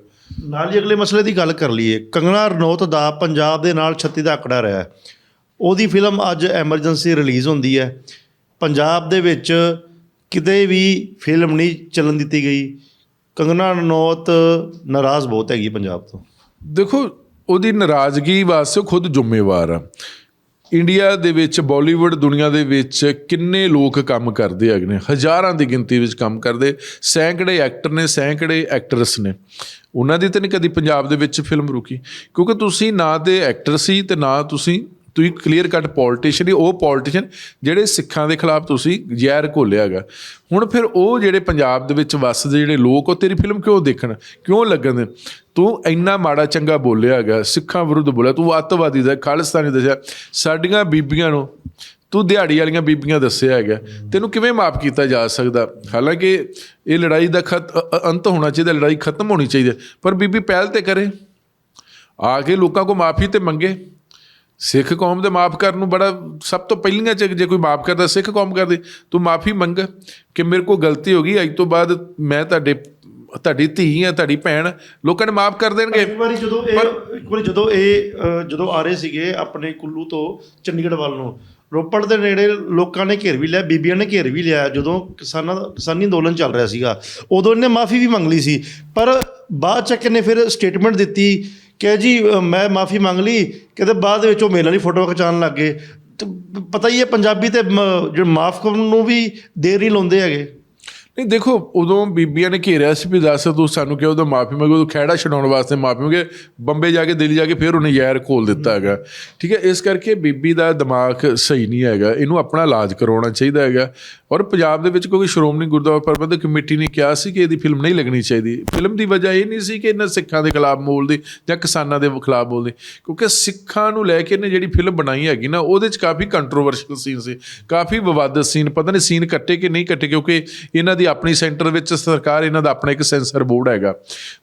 ਨਾਲ ਹੀ ਅਗਲੇ ਮਸਲੇ ਦੀ ਗੱਲ ਕਰ ਲਈਏ, ਕੰਗਣਾ ਰਣੌਤ ਦਾ ਪੰਜਾਬ ਦੇ ਨਾਲ 36 ਦਾ ਆંકੜਾ ਰਿਹਾ ਉਹਦੀ ਫਿਲਮ ਅੱਜ ਐਮਰਜੈਂਸੀ ਰਿਲੀਜ਼ ਹੁੰਦੀ ਹੈ। ਪੰਜਾਬ ਦੇ ਵਿੱਚ ਕਿਤੇ ਵੀ ਫਿਲਮ ਨਹੀਂ ਚੱਲਣ ਦਿੱਤੀ ਗਈ। ਕੰਗਣਾ ਰਣੌਤ ਨਾਰਾਜ਼ ਬਹੁਤ ਹੈਗੀ ਪੰਜਾਬ ਤੋਂ। ਦੇਖੋ, ਉਹਦੀ ਨਾਰਾਜ਼ਗੀ ਵਾਸਤੇ ਖੁਦ ਜ਼ਿੰਮੇਵਾਰ ਆ। ਇੰਡੀਆ ਦੇ ਵਿੱਚ, ਬਾਲੀਵੁੱਡ ਦੁਨੀਆ ਦੇ ਵਿੱਚ ਕਿੰਨੇ ਲੋਕ ਕੰਮ ਕਰਦੇ ਹੈਗੇ ਨੇ। ਹਜ਼ਾਰਾਂ ਦੀ ਗਿਣਤੀ ਵਿੱਚ ਕੰਮ ਕਰਦੇ। ਸੈਂਕੜੇ ਐਕਟਰ ਨੇ, ਸੈਂਕੜੇ ਐਕਟਰਸ ਨੇ। ਉਹਨਾਂ ਦੀ ਤਾਂ ਨਹੀਂ ਕਦੀ ਪੰਜਾਬ ਦੇ ਵਿੱਚ ਫਿਲਮ ਰੁਕੀ। ਕਿਉਂਕਿ ਤੁਸੀਂ ਨਾ ਤੇ ਐਕਟਰ ਸੀ ਤੇ ਨਾ ਤੁਸੀਂ ਤੁਸੀਂ ਕਲੀਅਰ ਕੱਟ ਪੋਲੀਟੀਸ਼ੀਅਨ ਉਹ ਪੋਲੀਟੀਸ਼ੀਅਨ ਜਿਹੜੇ ਸਿੱਖਾਂ ਦੇ ਖਿਲਾਫ ਤੁਸੀਂ ਜ਼ਹਿਰ ਘੋਲਿਆ ਹੈਗਾ। ਹੁਣ ਫਿਰ ਉਹ ਜਿਹੜੇ ਪੰਜਾਬ ਦੇ ਵਿੱਚ ਵੱਸਦੇ ਜਿਹੜੇ ਲੋਕ, ਉਹ ਤੇਰੀ ਫਿਲਮ ਕਿਉਂ ਦੇਖਣ? ਕਿਉਂ ਲੱਗਣ? ਦੇ ਤੂੰ ਇੰਨਾ ਮਾੜਾ ਚੰਗਾ ਬੋਲਿਆ ਹੈਗਾ, ਸਿੱਖਾਂ ਵਿਰੁੱਧ ਬੋਲਿਆ, ਤੂੰ ਅੱਤਵਾਦੀ ਦਾ, ਖਾਲਿਸਤਾਨੀ ਦੱਸਿਆ, ਸਾਡੀਆਂ ਬੀਬੀਆਂ ਨੂੰ ਤੂੰ ਦਿਹਾੜੀ ਵਾਲੀਆਂ ਬੀਬੀਆਂ ਦੱਸਿਆ ਹੈਗਾ। ਤੈਨੂੰ ਕਿਵੇਂ ਮਾਫ ਕੀਤਾ ਜਾ ਸਕਦਾ? ਹਾਲਾਂਕਿ ਇਹ ਲੜਾਈ ਦਾ ਖਤ ਅੰਤ ਹੋਣਾ ਚਾਹੀਦਾ, ਲੜਾਈ ਖਤਮ ਹੋਣੀ ਚਾਹੀਦੀ ਹੈ। ਪਰ ਬੀਬੀ ਪਹਿਲ ਤੇ ਕਰੇ। ਆ ਕੇ ਲੋਕਾਂ ਕੋ ਮਾਫੀ ਤੇ ਮੰਗੇ। ਸਿੱਖ ਕੌਮ ਦੇ ਮਾਫ ਕਰਨ ਨੂੰ ਬੜਾ ਸਭ ਤੋਂ ਪਹਿਲੀਆਂ ਚ ਜੇ ਕੋਈ ਮਾਫ ਕਰਦਾ ਸਿੱਖ ਕੌਮ ਕਰਦੀ ਤੂੰ ਮਾਫੀ ਮੰਗ ਕਿ ਮੇਰੇ ਕੋ ਗਲਤੀ ਹੋ ਗਈ ਅੱਜ ਤੋਂ ਬਾਅਦ ਮੈਂ ਤੁਹਾਡੇ ਤੁਹਾਡੀ ਧੀ ਆ ਤੁਹਾਡੀ ਭੈਣ ਲੋਕਾਂ ਨੇ ਮਾਫ ਕਰ ਦੇਣਗੇ। ਇੱਕ ਵਾਰੀ ਜਦੋਂ ਇਹ ਇੱਕ ਵਾਰੀ ਜਦੋਂ ਇਹ ਜਦੋਂ ਆ ਰਹੇ ਸੀਗੇ ਆਪਣੇ ਕੁੱਲੂ ਤੋਂ ਚੰਡੀਗੜ੍ਹ ਵੱਲ ਨੂੰ ਰੋਪੜ ਦੇ ਨੇੜੇ ਲੋਕਾਂ ਨੇ ਘੇਰ ਵੀ ਲਿਆ ਬੀਬੀਆਂ ਨੇ ਘੇਰ ਵੀ ਲਿਆ ਜਦੋਂ ਕਿਸਾਨਾਂ ਦਾ ਕਿਸਾਨੀ ਅੰਦੋਲਨ ਚੱਲ ਰਿਹਾ ਸੀਗਾ ਉਦੋਂ ਇਹਨੇ ਮਾਫੀ ਵੀ ਮੰਗ ਲਈ ਸੀ ਪਰ ਬਾਅਦ ਚ ਇਹਨੇ ਫਿਰ ਸਟੇਟਮੈਂਟ ਦਿੱਤੀ ਕਿ ਜੀ ਮੈਂ ਮਾਫੀ ਮੰਗ ਲਈ ਕਿਤੇ ਬਾਅਦ ਵਿੱਚ ਉਹ ਮੇਰੇ ਨਾਲ ਹੀ ਫੋਟੋ ਖਿਚਾਉਣ ਲੱਗ ਗਏ। ਤੇ ਪਤਾ ਹੀ ਹੈ, ਪੰਜਾਬੀ ਤੇ ਮ- ਜਿਹੜੇ ਮਾਫ ਕਰਨ ਨੂੰ ਵੀ ਦੇਰ ਨਹੀਂ ਲਾਉਂਦੇ ਹੈਗੇ। ਨਹੀਂ, ਦੇਖੋ, ਉਦੋਂ ਬੀਬੀਆਂ ਨੇ ਘੇਰਿਆ ਸੀ ਵੀ ਦੱਸ ਤੂੰ ਸਾਨੂੰ ਕਿਹਾ ਉਦੋਂ ਮਾਫੀ ਮੰਗੇ ਉਦੋਂ ਖਹਿੜਾ ਛਡਾਉਣ ਵਾਸਤੇ ਮਾਫੀ ਮੰਗੇ, ਬੰਬੇ ਜਾ ਕੇ, ਦਿੱਲੀ ਜਾ ਕੇ ਫਿਰ ਉਹਨੇ ਯਾਰ ਖੋਲ ਦਿੱਤਾ ਹੈਗਾ। ਠੀਕ ਹੈ, ਇਸ ਕਰਕੇ ਬੀਬੀ ਦਾ ਦਿਮਾਗ ਸਹੀ ਨਹੀਂ ਹੈਗਾ, ਇਹਨੂੰ ਆਪਣਾ ਇਲਾਜ ਕਰਵਾਉਣਾ ਚਾਹੀਦਾ ਹੈਗਾ। ਔਰ ਪੰਜਾਬ ਦੇ ਵਿੱਚ ਕਿਉਂਕਿ ਸ਼੍ਰੋਮਣੀ ਗੁਰਦੁਆਰਾ ਪ੍ਰਬੰਧਕ ਕਮੇਟੀ ਨੇ ਕਿਹਾ ਸੀ ਕਿ ਇਹਦੀ ਫਿਲਮ ਨਹੀਂ ਲੱਗਣੀ ਚਾਹੀਦੀ। ਫਿਲਮ ਦੀ ਵਜ੍ਹਾ ਇਹ ਨਹੀਂ ਸੀ ਕਿ ਇਹਨਾਂ ਸਿੱਖਾਂ ਦੇ ਖਿਲਾਫ ਬੋਲਦੀ ਜਾਂ ਕਿਸਾਨਾਂ ਦੇ ਖਿਲਾਫ ਬੋਲਦੀ ਕਿਉਂਕਿ ਸਿੱਖਾਂ ਨੂੰ ਲੈ ਕੇ ਇਹਨੇ ਜਿਹੜੀ ਫਿਲਮ ਬਣਾਈ ਹੈਗੀ ਨਾ, ਉਹਦੇ 'ਚ ਕਾਫੀ ਕੰਟਰੋਵਰਸ਼ੀਅਲ ਸੀਨ ਸੀ, ਕਾਫੀ ਵਿਵਾਦਤ ਸੀਨ ਪਤਾ ਨਹੀਂ ਸੀਨ ਕੱਟੇ ਕਿ ਨਹੀਂ ਕੱਟੇ, ਕਿਉਂਕਿ ਇਹਨਾਂ ਦੀ ਆਪਣੀ ਸੈਂਟਰ ਵਿੱਚ ਸਰਕਾਰ ਇਹਨਾਂ ਦਾ ਆਪਣਾ ਇੱਕ ਸੈਂਸਰ ਬੋਰਡ ਹੈਗਾ।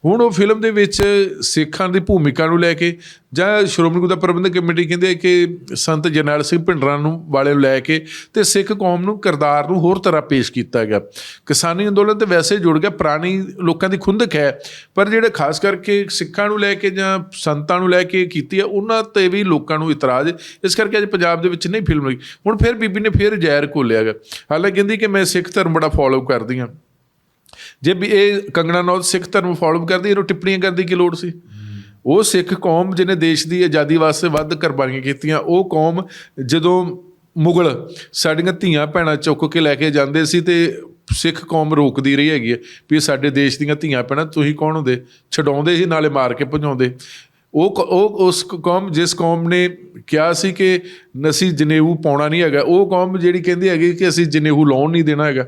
ਹੁਣ ਉਹ ਫਿਲਮ ਦੇ ਵਿੱਚ ਸਿੱਖਾਂ ਦੀ ਭੂਮਿਕਾ ਨੂੰ ਲੈ ਕੇ ਜਾਂ ਸ਼੍ਰੋਮਣੀ ਗੁਰਦੁਆਰਾ ਪ੍ਰਬੰਧਕ ਕਮੇਟੀ ਕਹਿੰਦੇ ਕਿ ਸੰਤ ਜਰਨੈਲ ਸਿੰਘ ਭਿੰਡਰਾਂ ਨੂੰ ਵਾਲੇ ਨੂੰ ਲੈ ਕੇ ਤੇ ਸਿੱਖ ਕੌਮ ਨੂੰ ਕਿਰਦਾਰ ਨੂੰ ਹੋਰ ਤਰ੍ਹਾਂ ਪੇਸ਼ ਕੀਤਾ ਗਿਆ। ਕਿਸਾਨੀ ਅੰਦੋਲਨ ਤੇ ਵੈਸੇ ਜੁੜ ਗਿਆ, ਪੁਰਾਣੀ ਲੋਕਾਂ ਦੀ ਖੁੰਦਕ ਹੈ, ਪਰ ਜਿਹੜੇ ਖਾਸ ਕਰਕੇ ਸਿੱਖਾਂ ਨੂੰ ਲੈ ਕੇ ਜਾਂ ਸੰਤਾਂ ਨੂੰ ਲੈ ਕੇ ਕੀਤੀ ਹੈ, ਉਹਨਾਂ ਤੇ ਵੀ ਲੋਕਾਂ ਨੂੰ ਇਤਰਾਜ਼। ਇਸ ਕਰਕੇ ਅੱਜ ਪੰਜਾਬ ਦੇ ਵਿੱਚ ਨਹੀਂ ਫਿਲਮ ਲੱਗੀ। ਹੁਣ ਫਿਰ ਬੀਬੀ ਨੇ ਫਿਰ ਜ਼ਹਿਰ ਘੋਲਿਆ ਗਾ ਹਾਲਾਂਕਿ ਕਹਿੰਦੀ ਕਿ ਮੈਂ ਸਿੱਖ ਧਰਮ ਬੜਾ ਫੋਲੋ ਕਰਦੀ ਹਾਂ ਜੇ ਵੀ ਇਹ ਕੰਗਣਾ ਨੌਤ ਸਿੱਖ ਧਰਮ ਫੋਲੋ ਕਰਦੀ, ਇਹਨੂੰ ਟਿੱਪਣੀਆਂ ਕਰਦੀ ਕੀ ਲੋੜ ਸੀ? ਉਹ ਸਿੱਖ ਕੌਮ ਜਿਹਨੇ ਦੇਸ਼ ਦੀ ਆਜ਼ਾਦੀ ਵਾਸਤੇ ਵੱਧ ਕੁਰਬਾਨੀਆਂ ਕੀਤੀਆਂ, ਉਹ ਕੌਮ ਜਦੋਂ ਮੁਗਲ ਸਾਡੀਆਂ ਧੀਆਂ ਭੈਣਾਂ ਚੁੱਕ ਕੇ ਲੈ ਕੇ ਜਾਂਦੇ ਸੀ ਤੇ ਸਿੱਖ ਕੌਮ ਰੋਕਦੀ ਰਹੀ ਹੈਗੀ ਹੈ ਵੀ ਸਾਡੇ ਦੇਸ਼ ਦੀਆਂ ਧੀਆਂ ਭੈਣਾਂ ਤੁਸੀਂ ਕੌਣ ਹੁੰਦੇ? ਛਡਾਉਂਦੇ ਸੀ, ਨਾਲੇ ਮਾਰ ਕੇ ਭਜਾਉਂਦੇ। ਉਹ ਉਹ ਉਸ ਕੌਮ, ਜਿਸ ਕੌਮ ਨੇ ਕਿਹਾ ਸੀ ਕਿ ਅਸੀਂ ਜਨੇਊ ਪਾਉਣਾ ਨਹੀਂ ਹੈਗਾ, ਉਹ ਕੌਮ ਜਿਹੜੀ ਕਹਿੰਦੀ ਹੈਗੀ ਕਿ ਅਸੀਂ ਜਨੇਊ ਲਾਉਣ ਨਹੀਂ ਦੇਣਾ ਹੈਗਾ।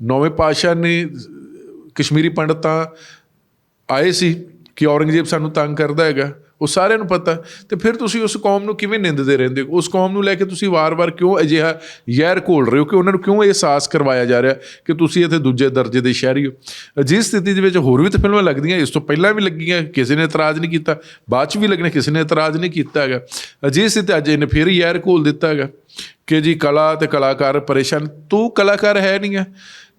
ਨੌਵੇਂ ਪਾਤਸ਼ਾਹ ਨੇ ਕਸ਼ਮੀਰੀ ਪੰਡਤਾਂ ਆਏ ਸੀ ਕਿ ਔਰੰਗਜ਼ੇਬ ਸਾਨੂੰ ਤੰਗ ਕਰਦਾ ਹੈਗਾ, ਉਹ ਸਾਰਿਆਂ ਨੂੰ ਪਤਾ। ਤੇ ਫਿਰ ਤੁਸੀਂ ਉਸ ਕੌਮ ਨੂੰ ਕਿਵੇਂ ਨਿੰਦਦੇ ਰਹਿੰਦੇ ਹੋ? ਉਸ ਕੌਮ ਨੂੰ ਲੈ ਕੇ ਤੁਸੀਂ ਵਾਰ-ਵਾਰ ਕਿਉਂ ਅਜਿਹਾ ਜ਼ਹਿਰ ਘੋਲ ਰਹੇ ਹੋ ਕਿ ਉਹਨਾਂ ਨੂੰ ਕਿਉਂ ਇਹ ਅਹਿਸਾਸ ਕਰਵਾਇਆ ਜਾ ਰਿਹਾ ਕਿ ਤੁਸੀਂ ਇੱਥੇ ਦੂਜੇ ਦਰਜੇ ਦੇ ਸ਼ਹਿਰੀ ਹੋ? ਜਿਸ ਸਥਿਤੀ ਦੇ ਵਿੱਚ ਹੋਰ ਵੀ ਤਾਂ ਫਿਲਮਾਂ ਲੱਗਦੀਆਂ, ਇਸ ਤੋਂ ਪਹਿਲਾਂ ਵੀ ਲੱਗੀਆਂ, ਕਿਸੇ ਨੇ ਇਤਰਾਜ਼ ਨਹੀਂ ਕੀਤਾ, ਬਾਅਦ ਚ ਵੀ ਲੱਗਣੇ, ਕਿਸੇ ਨੇ ਇਤਰਾਜ਼ ਨਹੀਂ ਕੀਤਾ ਹੈਗਾ। ਅਜਿਹੀ ਸਥਿਤੀ ਅੱਜ ਇਹਨੇ ਫਿਰ ਜ਼ਹਿਰ ਘੋਲ ਦਿੱਤਾ ਹੈਗਾ ਕਿ ਜੀ ਕਲਾ ਤੇ ਕਲਾਕਾਰ ਪਰੇਸ਼ਾਨ, ਤੂੰ ਕਲਾਕਾਰ ਹੈ ਨਹੀਂ ਹੈ।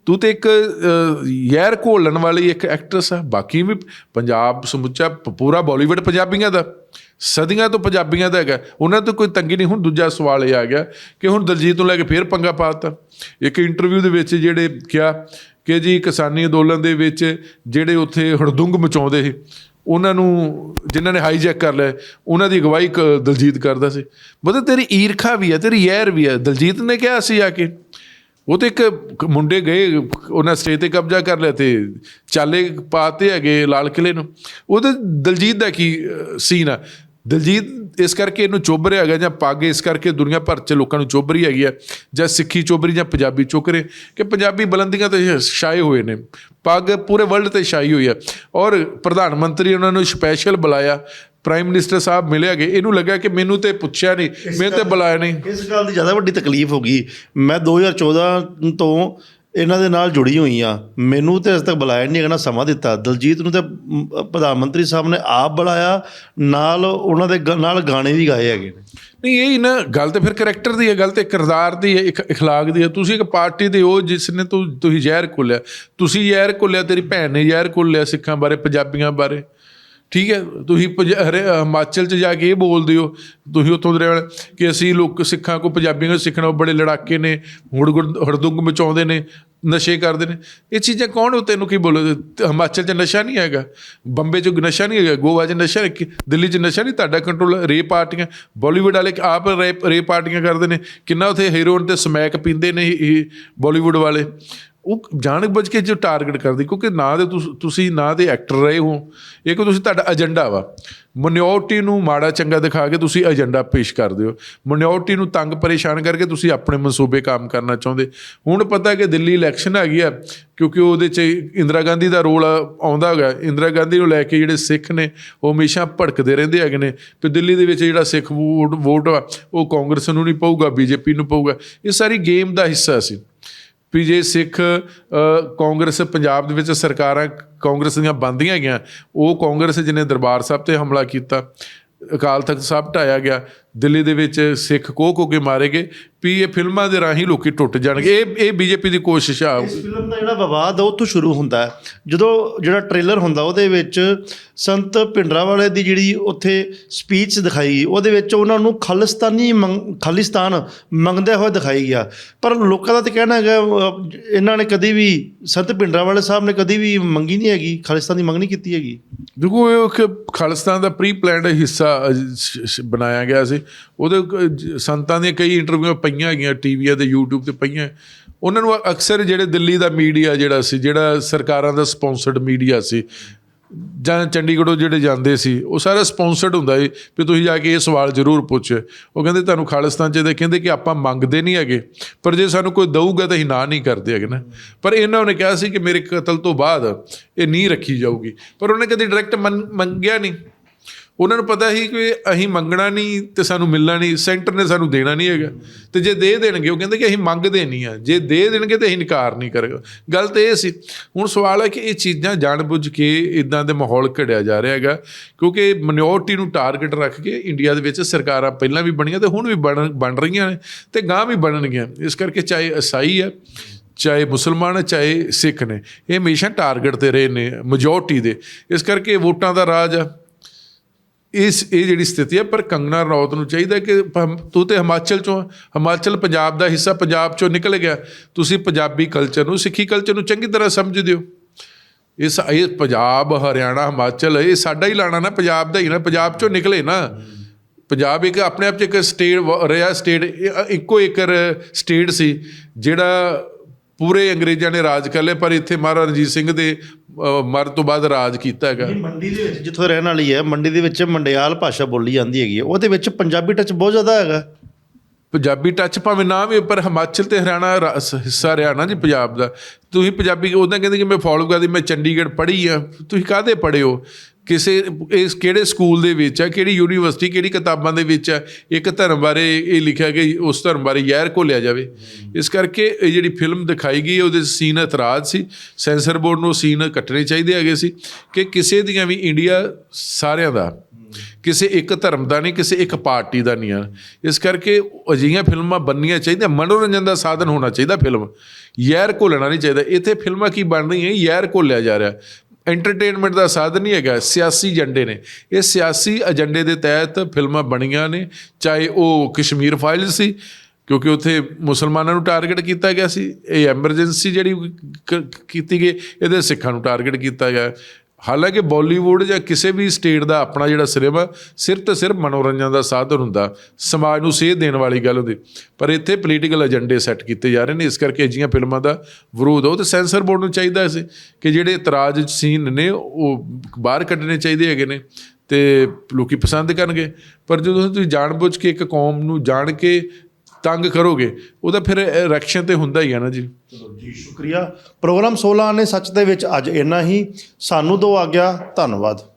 ਤੂੰ ਤੇ ਇੱਕ ਅਹ, ਯਾਰ ਘੋਲਣ ਵਾਲੀ ਇੱਕ ਐਕਟਰਸ ਆ। ਬਾਕੀ ਵੀ ਪੰਜਾਬ ਸਮੁੱਚਾ ਪ- ਪੂਰਾ ਬਾਲੀਵੁੱਡ ਪੰਜਾਬੀਆਂ ਦਾ। ਸਦੀਆਂ ਤੋਂ ਪੰਜਾਬੀਆਂ ਦਾ ਹੈਗਾ। ਉਹਨਾਂ ਤੋਂ ਕੋਈ ਤੰਗੀ ਨਹੀਂ। ਹੁਣ ਦੂਜਾ ਸਵਾਲ ਇਹ ਆ ਗਿਆ ਕਿ ਹੁਣ ਦਲਜੀਤ ਨੂੰ ਲੈ ਕੇ ਫੇਰ ਪੰਗਾ ਪਾਤਾ ਇੱਕ ਇੰਟਰਵਿਊ ਦੇ ਵਿੱਚ ਜਿਹੜੇ ਕਿਹਾ ਕਿ ਜੀ ਕਿਸਾਨੀ ਅੰਦੋਲਨ ਦੇ ਵਿੱਚ ਜਿਹੜੇ ਉੱਥੇ ਹੜਦੁੰਗ ਮਚਾਉਂਦੇ ਸੀ ਉਹਨਾਂ ਨੂੰ ਜਿਨ੍ਹਾਂ ਨੇ ਹਾਈਜੈਕ ਕਰ ਲਿਆ ਉਹਨਾਂ ਦੀ ਅਗਵਾਈ ਕ- ਦਲਜੀਤ ਕਰਦਾ ਸੀ। ਮਤਲਬ ਤੇਰੀ ਈਰਖਾ ਵੀ ਹੈ ਤੇਰੀ ਯਹਿਰ ਵੀ ਹੈ ਦਲਜੀਤ ਨੇ ਕਿਹਾ ਸੀ ਆ ਕੇ। ਉਹ ਤੇ ਇੱਕ ਮੁੰਡੇ ਗਏ, ਉਹਨਾਂ ਸਟੇਜ ਤੇ ਕਬਜ਼ਾ ਕਰ ਲਿਆ ਤੇ ਚਾਲੇ ਪਾਤੇ ਹੈਗੇ ਲਾਲ ਕਿਲੇ ਨੂੰ। ਉਹਦੇ ਦਲਜੀਤ ਦਾ ਕੀ ਸੀਨ ਆ? ਦਲਜੀਤ ਇਸ ਕਰਕੇ ਇਹਨੂੰ ਚੁੱਭ ਰਿਹਾ ਹੈਗਾ ਜਾਂ ਪੱਗ ਇਸ ਕਰਕੇ ਦੁਨੀਆ ਭਰ 'ਚ ਲੋਕਾਂ ਨੂੰ ਚੁੱਭ ਰਹੀ ਹੈਗੀ ਆ, ਜਾਂ ਸਿੱਖੀ ਚੁੱਭ ਰਹੀ ਜਾਂ ਪੰਜਾਬੀ ਚੁੱਕ ਰਹੇ, ਕਿ ਪੰਜਾਬੀ ਬੁਲੰਦੀਆਂ ਤੇ ਛਾਏ ਹੋਏ ਨੇ। ਪੱਗ ਪੂਰੇ ਵਰਲਡ ਤੇ ਛਾਈ ਹੋਈ ਆ। ਔਰ ਪ੍ਰਧਾਨ ਮੰਤਰੀ ਉਹਨਾਂ ਨੂੰ ਸਪੈਸ਼ਲ ਬੁਲਾਇਆ ਪ੍ਰਾਈਮ ਮਿਨਿਸਟਰ ਸਾਹਿਬ ਮਿਲੇ ਹੈਗੇ ਇਹਨੂੰ ਲੱਗਾ ਕਿ ਮੈਨੂੰ ਤੇ ਪੁੱਛਿਆ ਨਹੀਂ ਮੈਨੂੰ ਤੇ ਬੁਲਾਇਆ ਨਹੀਂ ਇਸ ਗੱਲ ਦੀ ਜ਼ਿਆਦਾ ਵੱਡੀ ਤਕਲੀਫ ਹੋ ਗਈ ਮੈਂ 2014 ਤੋਂ ਇਹਨਾਂ ਦੇ ਨਾਲ ਜੁੜੀ ਹੋਈ ਆ ਮੈਨੂੰ ਤੇ ਅਜੇ ਤੱਕ ਬੁਲਾਇਆ ਨਹੀਂ ਹੈਗਾ ਨਾ ਸਮਾਂ ਦਿੱਤਾ ਦਲਜੀਤ ਨੂੰ ਤੇ ਮ, ਪ੍ਰਧਾਨ ਮੰਤਰੀ ਸਾਹਿਬ ਨੇ ਆਪ ਬੁਲਾਇਆ ਨਾਲ ਉਹਨਾਂ ਦੇ ਗ- ਨਾਲ ਗਾਣੇ ਵੀ ਗਾਏ ਹੈਗੇ ਨੇ ਨਹੀਂ ਇਹ ਹੀ ਨਾ ਗੱਲ ਤੇ ਫਿਰ ਕਰੈਕਟਰ ਦੀ ਹੈ ਗੱਲ ਤੇ ਕਿਰਦਾਰ ਦੀ ਹੈ ਇੱਕ اخلاق ਦੀ ਹੈ ਤੁਸੀਂ ਇੱਕ ਪਾਰਟੀ ਦੇ ਹੋ ਜਿਸ ਨੇ ਤੂੰ ਤੁਸੀਂ ਜ਼ਹਿਰ ਘੋਲਿਆ ਤੁਸੀਂ ਜ਼ਹਿਰ ਘੋਲਿਆ ਤੇਰੀ ਭੈਣ ਨੇ ਜ਼ਹਿਰ ਘੋਲਿਆ ਸਿੱਖਾਂ ਬਾਰੇ ਪੰਜਾਬੀਆਂ ਬਾਰੇ ਠੀਕ ਹੈ? ਤੁਸੀਂ ਪੰਜ- ਹਰੇ- ਹਿਮਾਚਲ ਚ ਜਾ ਕੇ ਇਹ ਬੋਲਦੇ ਹੋ। ਤੁਸੀਂ ਉੱਥੋਂ ਦੇ ਰਹਿਣ ਕਿ ਅਸੀਂ ਲੋਕ ਸਿੱਖਾਂ ਕੋ ਪੰਜਾਬੀਆਂ ਨੂੰ ਸਿੱਖਣਾ, ਉਹ ਬੜੇ ਲੜਾਕੇ ਨੇ ਹੁੜ ਹੜਦੁੰਗ ਮਚਾਉਂਦੇ ਨੇ, ਨਸ਼ੇ ਕਰਦੇ ਨੇ। ਇਹ ਚੀਜ਼ਾਂ ਕੌਣ ਹੋ ਤੈਨੂੰ ਕੀ ਬੋਲੋ? ਹਿਮਾਚਲ 'ਚ ਨਸ਼ਾ ਨਹੀਂ ਹੈਗਾ? ਬੰਬੇ 'ਚ ਨਸ਼ਾ ਨਹੀਂ ਹੈਗਾ? ਗੋਆ 'ਚ ਨਸ਼ਾ ਦਿੱਲੀ 'ਚ ਨਸ਼ਾ ਨਹੀਂ? ਤੁਹਾਡਾ ਕੰਟਰੋਲ ਰੇ ਪਾਰਟੀਆਂ, ਬਾਲੀਵੁੱਡ ਵਾਲੇ ਆਪ ਰੇ ਰੇਪ ਪਾਰਟੀਆਂ ਕਰਦੇ ਨੇ। ਕਿੰਨਾ ਉਥੇ ਹੀਰੋਇਨ ਤੇ ਸਮੈਕ ਪੀਂਦੇ ਨੇ ਇਹ ਬਾਲੀਵੁੱਡ ਵਾਲੇ। ਉਹ ਜਾਣ ਬੁੱਝ ਕੇ ਜੋ ਟਾਰਗੇਟ ਕਰਦੀ, ਕਿਉਂਕਿ ਨਾ ਦੇ ਤੁਸੀਂ ਨਾ ਦੇ ਐਕਟਰ ਰਹੇ ਹੋ, ਇਹ ਇੱਕ ਤੁਸੀਂ ਤੁਹਾਡਾ ਏਜੰਡਾ ਵਾ। ਮਿਨੋਰਟੀ ਨੂੰ ਮਾੜਾ ਚੰਗਾ ਦਿਖਾ ਕੇ ਤੁਸੀਂ ਏਜੰਡਾ ਪੇਸ਼ ਕਰਦੇ ਹੋ। ਮਿਨੋਰਟੀ ਨੂੰ ਤੰਗ ਪਰੇਸ਼ਾਨ ਕਰਕੇ ਤੁਸੀਂ ਆਪਣੇ ਮਨਸੂਬੇ ਕੰਮ ਕਰਨਾ ਚਾਹੁੰਦੇ। ਹੁਣ ਪਤਾ ਕਿ ਦਿੱਲੀ ਇਲੈਕਸ਼ਨ ਹੈਗੀ ਆ, ਕਿਉਂਕਿ ਉਹਦੇ 'ਚ ਇੰਦਰਾ ਗਾਂਧੀ ਦਾ ਰੋਲ ਆਉਂਦਾ ਹੈਗਾ। ਇੰਦਰਾ ਗਾਂਧੀ ਨੂੰ ਲੈ ਕੇ ਜਿਹੜੇ ਸਿੱਖ ਨੇ, ਉਹ ਹਮੇਸ਼ਾ ਭੜਕਦੇ ਰਹਿੰਦੇ ਹੈਗੇ ਨੇ। ਤੇ ਦਿੱਲੀ ਦੇ ਵਿੱਚ ਜਿਹੜਾ ਸਿੱਖ ਵੋਟ ਵੋਟ ਆ, ਉਹ ਕਾਂਗਰਸ ਨੂੰ ਨਹੀਂ ਪਊਗਾ, ਬੀਜੇਪੀ ਨੂੰ ਪਊਗਾ। ਇਹ ਸਾਰੀ ਗੇਮ ਦਾ ਹਿੱਸਾ ਸੀ। ਵੀ ਜੇ ਸਿੱਖ ਕਾਂਗਰਸ ਪੰਜਾਬ ਦੇ ਵਿੱਚ ਸਰਕਾਰਾਂ ਕਾਂਗਰਸ ਦੀਆਂ ਬੰਦੀਆਂ ਹੈਗੀਆਂ, ਉਹ ਕਾਂਗਰਸ ਜਿਹਨੇ ਦਰਬਾਰ ਸਾਹਿਬ ਤੇ ਹਮਲਾ ਕੀਤਾ, ਅਕਾਲ ਤਖਤ ਸਾਹਿਬ ਢਾਇਆ ਗਿਆ ਦਿੱਲੀ ਦੇ ਵਿੱਚ ਸਿੱਖ ਕੋਹ ਕੋ ਕੇ ਮਾਰੇ ਗਏ ਵੀ ਇਹ ਫਿਲਮਾਂ ਦੇ ਰਾਹੀਂ ਲੋਕੀ ਟੁੱਟ ਜਾਣਗੇ। ਇਹ ਇਹ ਬੀਜੇਪੀ ਦੀ ਕੋਸ਼ਿਸ਼ ਆ। ਇਸ ਫਿਲਮ ਦਾ ਜਿਹੜਾ ਵਿਵਾਦ ਆ ਉੱਥੋਂ ਸ਼ੁਰੂ ਹੁੰਦਾ ਹੈ। ਜਦੋਂ ਜਿਹੜਾ ਟ੍ਰੇਲਰ ਹੁੰਦਾ ਉਹਦੇ ਵਿੱਚ ਸੰਤ ਭਿੰਡਰਾ ਵਾਲੇ ਦੀ ਜਿਹੜੀ ਉੱਥੇ ਸਪੀਚ ਦਿਖਾਈ ਉਹਦੇ ਵਿੱਚ ਉਹਨਾਂ ਨੂੰ ਖਾਲਿਸਤਾਨੀ ਖਾਲਿਸਤਾਨ ਮੰਗਦੇ ਹੋਏ ਦਿਖਾਈ ਗਿਆ। ਪਰ ਲੋਕਾਂ ਦਾ ਤਾਂ ਕਹਿਣਾ ਹੈਗਾ ਇਹਨਾਂ ਨੇ ਕਦੀ ਵੀ ਸੰਤ ਭਿੰਡਰਾ ਵਾਲੇ ਸਾਹਿਬ ਨੇ ਕਦੀ ਵੀ ਮੰਗੀ ਨਹੀਂ ਹੈਗੀ ਖਾਲਿਸਤਾਨ ਦੀ ਮੰਗ ਨਹੀਂ ਕੀਤੀ ਹੈਗੀ। ਦੇਖੋ ਇਹ ਖਾਲਿਸਤਾਨ ਦਾ ਪ੍ਰੀ ਪਲਾਨਡ ਹਿੱਸਾ ਬਣਾਇਆ ਗਿਆ ਸੀ। ਉਹਦੇ ਸੰਤਾਂ ਦੀਆਂ ਕਈ ਇੰਟਰਵਿਊਆਂ ਪਈਆਂ ਹੈਗੀਆਂ ਟੀਵੀਆਂ ਤੇ YouTube ਤੇ ਪਈਆਂ। ਉਹਨਾਂ ਨੂੰ ਅਕਸਰ ਜਿਹੜੇ ਦਿੱਲੀ ਦਾ ਮੀਡੀਆ ਜਿਹੜਾ ਸੀ, ਜਿਹੜਾ ਸਰਕਾਰਾਂ ਦਾ ਸਪਾਂਸਰਡ ਮੀਡੀਆ ਸੀ ਜਾਂ ਚੰਡੀਗੜ੍ਹੋਂ ਜਿਹੜੇ ਜਾਂਦੇ ਸੀ, ਉਹ ਸਾਰਾ ਸਪਾਂਸਰਡ ਹੁੰਦਾ ਏ ਵੀ ਤੁਸੀਂ ਜਾ ਕੇ ਇਹ ਸਵਾਲ ਜ਼ਰੂਰ ਪੁੱਛੋ। ਉਹ ਕਹਿੰਦੇ ਤੁਹਾਨੂੰ ਖਾਲਿਸਤਾਨ ਚ ਦੇ ਕਹਿੰਦੇ ਕਿ ਆਪਾਂ ਮੰਗਦੇ ਨਹੀਂ ਹੈਗੇ, ਪਰ ਜੇ ਸਾਨੂੰ ਕੋਈ ਦਊਗਾ ਤਾਂ ਅਸੀਂ ਨਾ ਨਹੀਂ ਕਰਦੇ ਹੈਗੇ ਨਾ। ਪਰ ਇਹਨਾਂ ਨੇ ਕਿਹਾ ਸੀ ਕਿ ਮੇਰੇ ਕਤਲ ਤੋਂ ਬਾਅਦ ਇਹ ਨਹੀਂ ਰੱਖੀ ਜਾਊਗੀ। ਪਰ ਉਹਨੇ ਕਦੇ ਡਾਇਰੈਕਟ ਮੰਗਿਆ ਨਹੀਂ। ਉਹਨਾਂ ਨੂੰ ਪਤਾ ਸੀ ਕਿ ਅਸੀਂ ਮੰਗਣਾ ਨਹੀਂ ਤੇ ਸਾਨੂੰ ਮਿਲਣਾ ਨਹੀਂ, ਸੈਂਟਰ ਨੇ ਸਾਨੂੰ ਦੇਣਾ ਨਹੀਂ ਹੈਗਾ। ਤੇ ਜੇ ਦੇ ਦੇਣਗੇ, ਉਹ ਕਹਿੰਦੇ ਕਿ ਅਸੀਂ ਮੰਗਦੇ ਨਹੀਂ ਆ। ਜੇ ਦੇ ਦੇਣਗੇ ਤੇ ਅਸੀਂ ਇਨਕਾਰ ਨਹੀਂ ਕਰੇਗਾ। ਗੱਲ ਤੇ ਇਹ ਸੀ। ਹੁਣ ਸਵਾਲ ਹੈ ਕਿ ਇਹ ਚੀਜ਼ਾਂ ਜਾਣਬੁੱਝ ਕੇ ਇਦਾਂ ਦੇ ਮਾਹੌਲ ਘੜਿਆ ਜਾ ਰਿਹਾ ਹੈਗਾ, ਕਿਉਂਕਿ ਮਿਨੋਰਟੀ ਨੂੰ ਟਾਰਗੇਟ ਰੱਖ ਕੇ ਇੰਡੀਆ ਦੇ ਵਿੱਚ ਸਰਕਾਰਾਂ ਪਹਿਲਾਂ ਵੀ ਬਣੀਆਂ ਤੇ ਹੁਣ ਵੀ ਬਣ ਬਣ ਰਹੀਆਂ ਨੇ ਤੇ ਗਾਂ ਵੀ ਬਣਨਗੀਆਂ। ਇਸ ਕਰਕੇ ਚਾਹੇ ਈਸਾਈ ਹੈ, ਚਾਹੇ ਮੁਸਲਮਾਨ ਚਾਹੇ ਸਿੱਖ ਨੇ, ਇਹ ਹਮੇਸ਼ਾ ਟਾਰਗੇਟ ਤੇ ਰਹੇ ਨੇ ਮੈਜੋਰਟੀ ਦੇ। ਇਸ ਕਰਕੇ ਵੋਟਾਂ ਦਾ ਰਾਜ ਆ ਇਸ, ਇਹ ਜਿਹੜੀ ਸਥਿਤੀ ਹੈ, ਪਰ ਕੰਗਨਾ ਰਣੌਤ ਨੂੰ ਚਾਹੀਦਾ ਕਿ ਪ- ਤੂੰ ਤੇ ਹਿਮਾਚਲ ਚੋਂ, ਹਿਮਾਚਲ ਪੰਜਾਬ ਦਾ ਹਿੱਸਾ ਪੰਜਾਬ ਚੋਂ ਨਿਕਲ ਗਿਆ। ਤੁਸੀਂ ਪੰਜਾਬੀ ਕਲਚਰ ਨੂੰ, ਸਿੱਖੀ ਕਲਚਰ ਨੂੰ ਚੰਗੀ ਤਰ੍ਹਾਂ ਸਮਝਦੇ ਹੋ ਇਸ ਇਹ ਪੰਜਾਬ, ਹਰਿਆਣਾ, ਹਿਮਾਚਲ, ਇਹ ਸਾਡਾ ਹੀ ਲਾਣਾ ਨਾ, ਪੰਜਾਬ ਦਾ ਹੀ ਨਾ, ਪੰਜਾਬ ਚੋਂ ਨਿਕਲੇ ਨਾ। ਪੰਜਾਬ ਇੱਕ ਆਪਣੇ ਆਪ ਚ ਇੱਕ ਸਟੇਟ ਰਿਹਾ ਸਟੇਟ ਇੱਕੋ ਇੱਕ ਸਟੇਟ ਸੀ, ਜਿਹੜਾ ਪੂਰੇ ਅੰਗਰੇਜ਼ਾਂ ਨੇ ਰਾਜ ਕਰ ਲਿਆ ਪਰ ਇੱਥੇ ਮਹਾਰਾਜਾ ਰਣਜੀਤ ਸਿੰਘ ਦੇ ਅ, ਮਰਨ ਤੋਂ ਬਾਅਦ ਰਾਜ ਕੀਤਾ ਹੈਗਾ। ਮੰਡੀ ਦੇ ਵਿੱਚ ਜਿੱਥੋਂ ਰਹਿਣ ਵਾਲੀ ਹੈ ਮੰਡੀ ਦੇ ਵਿੱਚ ਮੰਡਿਆਲ ਭਾਸ਼ਾ ਬੋਲੀ ਜਾਂਦੀ ਹੈਗੀ ਉਹਦੇ ਵਿੱਚ ਪੰਜਾਬੀ ਟੱਚ ਬਹੁਤ ਜ਼ਿਆਦਾ ਹੈਗਾ। ਪੰਜਾਬੀ ਟੱਚ ਭਾਵੇਂ ਨਾ ਵੀ ਪਰ ਹਿਮਾਚਲ ਤੇ ਹਰਿਆਣਾ ਹਿੱਸਾ ਰਿਹਾ ਨਾ ਜੀ ਪੰਜਾਬ ਦਾ। ਤੁਸੀਂ ਪੰਜਾਬੀ ਉਹਦਾ ਕਹਿੰਦੇ ਕਿ ਮੈਂ ਫੋਲੋ ਕਰਦੀ ਮੈਂ ਚੰਡੀਗੜ੍ਹ ਪੜ੍ਹੀ ਆ। ਤੁਸੀਂ ਕਾਹਦੇ ਪੜ੍ਹੇ ਹੋ? ਕਿਸੇ, ਇਸ ਕਿਹੜੇ ਸਕੂਲ ਦੇ ਵਿੱਚ ਆ, ਕਿਹੜੀ ਯੂਨੀਵਰਸਿਟੀ, ਕਿਹੜੀ ਕਿਤਾਬਾਂ ਦੇ ਵਿੱਚ ਆ, ਇੱਕ ਧਰਮ ਬਾਰੇ ਇਹ ਲਿਖਿਆ ਕਿ ਉਸ ਧਰਮ ਬਾਰੇ ਯਾਰ ਘੋਲਿਆ ਜਾਵੇ। ਇਸ ਕਰਕੇ ਇਹ ਜਿਹੜੀ ਫਿਲਮ ਦਿਖਾਈ ਗਈ, ਉਹਦੇ ਸੀਨ ਇਤਰਾਜ਼ ਸੀ। ਸੈਂਸਰ ਬੋਰਡ ਨੂੰ ਸੀਨ ਕੱਟਣੇ ਚਾਹੀਦੇ ਹੈਗੇ ਸੀ ਕਿ ਕਿਸੇ ਦੀਆਂ ਵੀ ਇੰਡੀਆ ਸਾਰਿਆਂ ਦਾ, ਕਿਸੇ ਇੱਕ ਧਰਮ ਦਾ ਨਹੀਂ, ਕਿਸੇ ਇੱਕ ਪਾਰਟੀ ਦਾ ਨਹੀਂ ਆ। ਇਸ ਕਰਕੇ ਅਜਿਹੀਆਂ ਫਿਲਮਾਂ ਬਣਨੀਆਂ ਚਾਹੀਦੀਆਂ, ਮਨੋਰੰਜਨ ਦਾ ਸਾਧਨ ਹੋਣਾ ਚਾਹੀਦਾ ਫਿਲਮ। ਯਾਰ ਘੋਲਣਾ ਨਹੀਂ ਚਾਹੀਦਾ। ਇੱਥੇ ਫਿਲਮਾਂ ਕੀ ਬਣ ਰਹੀਆਂ, ਯਾਰ ਘੋਲਿਆ ਜਾ ਰਿਹਾ। ਐਂਟਰਟੇਨਮੈਂਟ ਦਾ ਸਾਧਨ ਨਹੀਂ ਹੈਗਾ, ਸਿਆਸੀ ਏਜੰਡੇ ਨੇ। ਇਹ ਸਿਆਸੀ ਏਜੰਡੇ ਦੇ ਤਹਿਤ ਫਿਲਮਾਂ ਬਣੀਆਂ ਨੇ, ਚਾਹੇ ਉਹ ਕਸ਼ਮੀਰ ਫਾਈਲ ਸੀ, ਕਿਉਂਕਿ ਉੱਥੇ ਮੁਸਲਮਾਨਾਂ ਨੂੰ ਟਾਰਗੇਟ ਕੀਤਾ ਗਿਆ ਸੀ, ਇਹ ਐਮਰਜੈਂਸੀ ਜਿਹੜੀ ਕੀਤੀ ਗਈ, ਇਹਦੇ ਸਿੱਖਾਂ ਨੂੰ ਟਾਰਗੇਟ ਕੀਤਾ ਗਿਆ। ਹਾਲਾਂਕਿ ਬਾਲੀਵੁੱਡ ਜਾਂ ਕਿਸੇ ਵੀ ਸਟੇਟ ਦਾ ਆਪਣਾ ਜਿਹੜਾ ਸਿਨੇਮਾ, ਸਿਰਫ ਤੇ ਸਿਰਫ ਮਨੋਰੰਜਨ ਦਾ ਸਾਧਨ ਹੁੰਦਾ, ਸਮਾਜ ਨੂੰ ਸੇਧ ਦੇਣ ਵਾਲੀ ਗੱਲ ਹੁੰਦੀ। ਪਰ ਇੱਥੇ ਪੋਲੀਟੀਕਲ ਏਜੰਡੇ ਸੈੱਟ ਕੀਤੇ ਜਾ ਰਹੇ ਨੇ, ਇਸ ਕਰਕੇ ਅਜਿਹੀਆਂ ਫਿਲਮਾਂ ਦਾ ਵਿਰੋਧ ਉਹ ਤੇ ਸੈਂਸਰ ਬੋਰਡ ਨੂੰ ਚਾਹੀਦਾ ਸੀ ਕਿ ਜਿਹੜੇ ਇਤਰਾਜ਼ ਸੀਨ ਨੇ, ਉਹ ਬਾਹਰ ਕੱਢਣੇ ਚਾਹੀਦੇ ਹੈਗੇ ਨੇ ਤੇ ਲੋਕੀ ਪਸੰਦ ਕਰਨਗੇ। ਪਰ ਜਦੋਂ ਤੁਸੀਂ ਜਾਣਬੁੱਝ ਕੇ ਇੱਕ ਕੌਮ ਨੂੰ ਜਾਣ ਕੇ ਤੰਗ ਕਰੋਗੇ ਉਹਦਾ ਫਿਰ ਰੈਕਸ਼ਨ ਤੇ ਹੁੰਦਾ ਹੀ ਆ ਨਾ ਜੀ। ਚਲੋ ਜੀ, ਸ਼ੁਕਰੀਆ। ਪ੍ਰੋਗਰਾਮ 16 ਨੇ ਸੱਚ ਦੇ ਵਿੱਚ ਅੱਜ ਇੰਨਾ ਹੀ। ਸਾਨੂੰ ਦੋ ਆ ਗਿਆ ਧੰਨਵਾਦ।